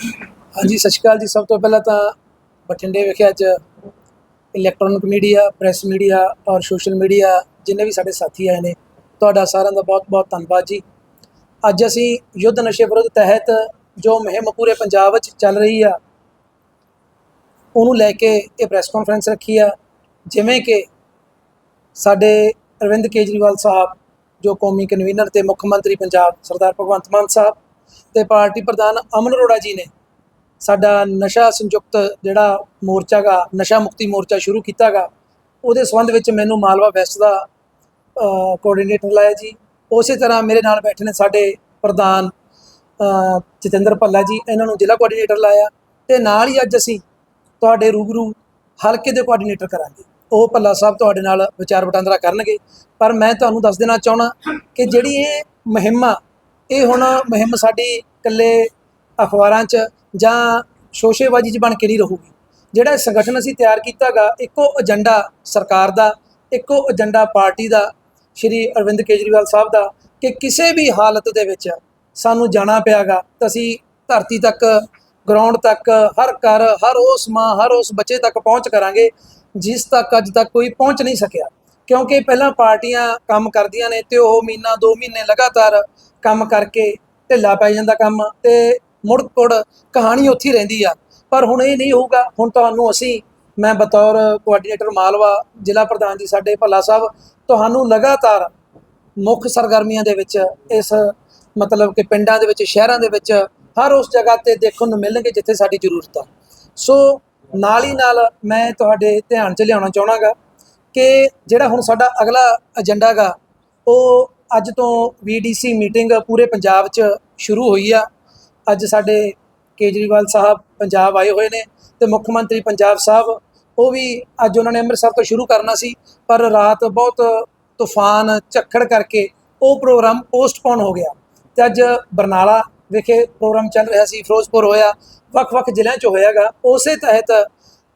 ਹਾਂਜੀ, ਸਤਿ ਸ਼੍ਰੀ ਅਕਾਲ ਜੀ। ਸਭ ਤੋਂ ਪਹਿਲਾਂ ਤਾਂ ਬਠਿੰਡੇ ਵਿਖੇ ਅੱਜ ਇਲੈਕਟ੍ਰੋਨਿਕ ਮੀਡੀਆ ਪ੍ਰੈਸ ਮੀਡੀਆ ਔਰ ਸੋਸ਼ਲ ਮੀਡੀਆ ਜਿੰਨੇ ਵੀ ਸਾਡੇ ਸਾਥੀ ਆਏ ਨੇ, ਤੁਹਾਡਾ ਸਾਰਿਆਂ ਦਾ ਬਹੁਤ-ਬਹੁਤ ਧੰਨਵਾਦ ਜੀ। ਅੱਜ ਅਸੀਂ ਯੁੱਧ ਨਸ਼ੇ ਵਿਰੁੱਧ ਤਹਿਤ ਜੋ ਮੁਹਿੰਮ ਪੂਰੇ ਪੰਜਾਬ ਵਿੱਚ ਚੱਲ ਰਹੀ ਆ, ਉਹਨੂੰ ਲੈ ਕੇ ਇਹ ਪ੍ਰੈਸ ਕਾਨਫਰੰਸ ਰੱਖੀ ਆ। ਜਿਵੇਂ ਕਿ ਸਾਡੇ ਅਰਵਿੰਦ ਕੇਜਰੀਵਾਲ ਸਾਹਿਬ, ਜੋ ਕੌਮੀ ਕਨਵੀਨਰ ਤੇ ਮੁੱਖ ਮੰਤਰੀ ਪੰਜਾਬ ਸਰਦਾਰ ਭਗਵੰਤ ਮਾਨ ਸਾਹਿਬ ਤੇ ਪਾਰਟੀ ਪ੍ਰਧਾਨ ਅਮਨ ਅਰੋੜਾ ਜੀ ਨੇ ਸਾਡਾ ਨਸ਼ਾ ਸੰਯੁਕਤ ਜਿਹੜਾ ਮੋਰਚਾ ਗਾ, ਨਸ਼ਾ ਮੁਕਤੀ ਮੋਰਚਾ ਸ਼ੁਰੂ ਕੀਤਾਗਾ ਉਹਦੇ ਸੰਬੰਧ ਵਿੱਚ ਮੈਨੂੰ ਮਾਲਵਾ ਵੈਸਟ ਦਾ ਕੋਆਰਡੀਨੇਟਰ ਲਾਇਆ ਜੀ। ਉਸੇ ਤਰ੍ਹਾਂ ਮੇਰੇ ਨਾਲ ਬੈਠੇ ਨੇ ਸਾਡੇ ਪ੍ਰਧਾਨ ਜਤਿੰਦਰ ਭੱਲਾ ਜੀ, ਇਹਨਾਂ ਨੂੰ ਜ਼ਿਲ੍ਹਾ ਕੋਆਰਡੀਨੇਟਰ ਲਾਇਆ ਤੇ ਨਾਲ ਹੀ ਅੱਜ ਅਸੀਂ ਤੁਹਾਡੇ ਰੂਬਰੂ ਹਲਕੇ ਦੇ ਕੋਆਰਡੀਨੇਟਰ ਕਰਾਂਗੇ। ਉਹ ਭੱਲਾ ਸਾਹਿਬ ਤੁਹਾਡੇ ਨਾਲ ਵਿਚਾਰ ਵਟਾਂਦਰਾ ਕਰਨਗੇ। ਪਰ ਮੈਂ ਤੁਹਾਨੂੰ ਦੱਸ ਦੇਣਾ ਚਾਹਣਾ ਕਿ ਜਿਹੜੀ ਇਹ ਮੁਹਿੰਮ ਇਹ ਹੁਣ ਮੁਹਿੰਮ ਸਾਡੀ ਇਕੱਲੇ ਅਖਬਾਰਾਂ 'ਚ ਜਾਂ ਸ਼ੋਸ਼ੇਬਾਜ਼ੀ 'ਚ ਬਣ ਕੇ ਨਹੀਂ ਰਹੂਗੀ। ਜਿਹੜਾ ਸੰਗਠਨ ਅਸੀਂ ਤਿਆਰ ਕੀਤਾਗਾ, ਇੱਕੋ ਏਜੰਡਾ ਸਰਕਾਰ ਦਾ, ਇੱਕੋ ਏਜੰਡਾ ਪਾਰਟੀ ਦਾ, ਸ਼੍ਰੀ ਅਰਵਿੰਦ ਕੇਜਰੀਵਾਲ ਸਾਹਿਬ ਦਾ, ਕਿ ਕਿਸੇ ਵੀ ਹਾਲਤ ਦੇ ਵਿੱਚ ਸਾਨੂੰ ਜਾਣਾ ਪਿਆਗਾ ਤਾਂ ਅਸੀਂ ਧਰਤੀ ਤੱਕ ਗਰਾਊਂਡ ਤੱਕ, ਹਰ ਘਰ, ਹਰ ਉਸ ਮਾਂ, ਹਰ ਉਸ ਬੱਚੇ ਤੱਕ ਪਹੁੰਚ ਕਰਾਂਗੇ, ਜਿਸ ਤੱਕ ਅੱਜ ਤੱਕ ਕੋਈ ਪਹੁੰਚ ਨਹੀਂ ਸਕਿਆ। ਕਿਉਂਕਿ ਪਹਿਲਾਂ ਪਾਰਟੀਆਂ ਕੰਮ ਕਰਦੀਆਂ ਨੇ ਤੇ ਉਹ ਮਹੀਨਾ 2 ਮਹੀਨੇ ਲਗਾਤਾਰ ਕੰਮ ਕਰਕੇ ਢਿੱਲਾ ਪੈ ਜਾਂਦਾ ਕੰਮ ਤੇ ਮੁੜ ਕੁੜ ਕਹਾਣੀ ਉੱਥੇ ਰਹਿੰਦੀ ਆ। ਪਰ ਹੁਣ ਇਹ ਨਹੀਂ ਹੋਊਗਾ, ਹੁਣ ਤੁਹਾਨੂੰ ਅਸੀਂ, ਮੈਂ ਬਤੌਰ ਕੋਆਰਡੀਨੇਟਰ ਮਾਲਵਾ, ਜ਼ਿਲ੍ਹਾ ਪ੍ਰਧਾਨ ਜੀ ਸਾਡੇ ਭੱਲਾ ਸਾਹਿਬ, ਤੁਹਾਨੂੰ ਲਗਾਤਾਰ ਮੁੱਖ ਸਰਗਰਮੀਆਂ ਦੇ ਵਿੱਚ ਇਸ ਮਤਲਬ ਕਿ ਪਿੰਡਾਂ ਦੇ ਵਿੱਚ, ਸ਼ਹਿਰਾਂ ਦੇ ਵਿੱਚ, ਹਰ ਉਸ ਜਗ੍ਹਾ ਤੇ ਦੇਖਣ ਨੂੰ ਮਿਲਣਗੇ ਜਿੱਥੇ ਸਾਡੀ ਜ਼ਰੂਰਤ ਆ। ਸੋ ਨਾਲ ਹੀ ਨਾਲ ਮੈਂ ਤੁਹਾਡੇ ਧਿਆਨ 'ਚ ਲਿਆਉਣਾ ਚਾਹਣਾਗਾ ਕਿ ਜਿਹੜਾ ਹੁਣ ਸਾਡਾ ਅਗਲਾ ਏਜੰਡਾ ਗਾ, ਉਹ ਅੱਜ ਤੋਂ VDC ਮੀਟਿੰਗ ਪੂਰੇ ਪੰਜਾਬ 'ਚ ਸ਼ੁਰੂ ਹੋਈ ਆ। ਅੱਜ ਸਾਡੇ ਕੇਜਰੀਵਾਲ ਸਾਹਿਬ ਪੰਜਾਬ ਆਏ ਹੋਏ ਨੇ ਤੇ ਮੁੱਖ ਮੰਤਰੀ ਪੰਜਾਬ ਸਾਹਿਬ, ਉਹ ਵੀ ਅੱਜ ਉਹਨਾਂ ਨੇ ਅੰਮ੍ਰਿਤਸਰ ਤੋਂ ਸ਼ੁਰੂ ਕਰਨਾ ਸੀ, ਪਰ ਰਾਤ ਬਹੁਤ ਤੂਫਾਨ, ਝੱਖੜ ਕਰਕੇ ਉਹ ਪ੍ਰੋਗਰਾਮ ਪੋਸਟਪੋਨ ਹੋ ਗਿਆ। ਤੇ ਅੱਜ ਬਰਨਾਲਾ ਵਿਖੇ ਪ੍ਰੋਗਰਾਮ ਚੱਲ ਰਿਹਾ ਸੀ, ਫਿਰੋਜ਼ਪੁਰ ਹੋਇਆ, ਵੱਖ-ਵੱਖ ਜ਼ਿਲ੍ਹਿਆਂ 'ਚ ਹੋਇਆਗਾ ਉਸੇ ਤਹਿਤ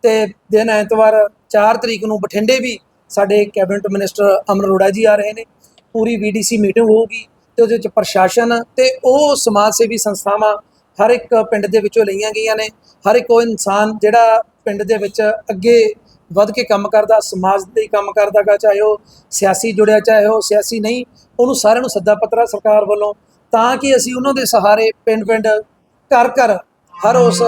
ਤੇ ਦਿਨ ਐਤਵਾਰ 4 ਤਰੀਕ ਨੂੰ ਬਠਿੰਡੇ ਵੀ ਸਾਡੇ ਕੈਬਨਿਟ ਮਿਨਿਸਟਰ ਅਮਨ ਅਰੋੜਾ ਜੀ ਆ ਰਹੇ ਨੇ। ਪੂਰੀ ਵੀਡੀਸੀ ਮੀਟਿੰਗ ਹੋਊਗੀ ਤੇ ਉਹਦੇ ਵਿੱਚ ਪ੍ਰਸ਼ਾਸਨ ਤੇ ਉਹ ਸਮਾਜ ਸੇਵੀ ਸੰਸਥਾਵਾਂ ਹਰ ਇੱਕ ਪਿੰਡ ਦੇ ਵਿੱਚੋਂ ਲਈਆਂ ਗਈਆਂ ਨੇ। ਹਰ ਇੱਕ ਉਹ ਇਨਸਾਨ ਜਿਹੜਾ ਪਿੰਡ ਦੇ ਵਿੱਚ ਅੱਗੇ ਵੱਧ ਕੇ ਕੰਮ ਕਰਦਾ, ਸਮਾਜ ਦੇ ਕੰਮ ਕਰਦਾਗਾ ਚਾਹੇ ਉਹ ਸਿਆਸੀ ਜੁੜਿਆ, ਚਾਹੇ ਉਹ ਸਿਆਸੀ ਨਹੀਂ, ਉਹਨੂੰ ਸਾਰਿਆਂ ਨੂੰ ਸੱਦਾ ਪੱਤਰਾ ਸਰਕਾਰ ਵੱਲੋਂ ਤਾਂ ਕਿ ਅਸੀਂ ਉਹਨਾਂ ਦੇ ਸਹਾਰੇ ਪਿੰਡ-ਪਿੰਡ, ਘਰ-ਘਰ ਹਰ ਉਸ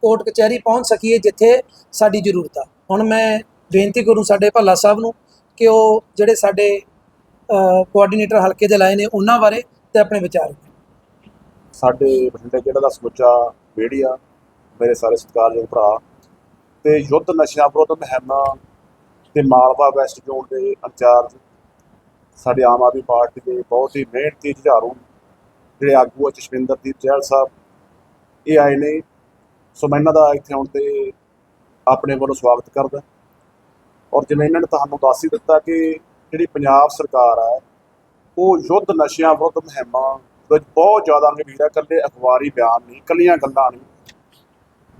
ਕੋਰਟ ਕਚਹਿਰੀ ਪਹੁੰਚ ਸਕੀਏ ਜਿੱਥੇ ਸਾਡੀ ਜ਼ਰੂਰਤ ਆ। ਹੁਣ ਮੈਂ ਬੇਨਤੀ ਕਰੂੰ ਸਾਡੇ ਭੱਲਾ ਸਾਹਿਬ ਨੂੰ ਕਿ ਉਹ ਜਿਹੜੇ ਸਾਡੇ ਕੋਆਰਡੀਨੇਟਰ ਹਲਕੇ ਦੇ ਲਾਏ ਨੇ ਉਹਨਾਂ ਬਾਰੇ ਤੇ ਆਪਣੇ ਵਿਚਾਰ। ਸਾਡੇ ਬਠਿੰਡੇ ਜ਼ਿਲ੍ਹੇ ਦਾ ਸਮੁੱਚਾ ਮੀਡੀਆ ਮੇਰੇ ਸਾਰੇ ਸਤਿਕਾਰਯੋਗ ਭਰਾ ਤੇ ਯੁੱਧ ਨਸ਼ਿਆਂ ਵਿਰੁੱਧ ਮਹਿਮਾ ਤੇ ਮਾਲਵਾ ਵੈਸਟ ਜ਼ੋਨ ਦੇ ਇੰਚਾਰਜ, ਸਾਡੇ ਆਮ ਆਦਮੀ ਪਾਰਟੀ ਦੇ ਬਹੁਤ ਹੀ ਮਿਹਨਤੀ ਜੁਝਾਰੂ ਜਿਹੜੇ ਆਗੂ ਆ, ਜਸਵਿੰਦਰਦੀਪ ਚਹਿਲ ਸਾਹਿਬ, ਇਹ ਆਏ ਨੇ। ਸੋ ਮੈਂ ਇਹਨਾਂ ਦਾ ਇੱਥੇ ਆਉਣ ਤੇ ਆਪਣੇ ਵੱਲੋਂ ਸਵਾਗਤ ਕਰਦਾ। ਔਰ ਜਿਵੇਂ ਇਹਨਾਂ ਨੇ ਤੁਹਾਨੂੰ ਦੱਸ ਹੀ ਦਿੱਤਾ ਕਿ ਜਿਹੜੀ ਪੰਜਾਬ ਸਰਕਾਰ ਆ, ਉਹ ਯੁੱਧ ਨਸ਼ਿਆਂ ਵਿਰੁੱਧ ਮੁਹਿੰਮਾਂ ਵਿੱਚ ਬਹੁਤ ਜ਼ਿਆਦਾ ਗੰਭੀਰ ਹੈ ਇਕੱਲੇ ਅਖਬਾਰੀ ਬਿਆਨ ਨਹੀਂ, ਇਕੱਲੀਆਂ ਗੱਲਾਂ ਨਹੀਂ।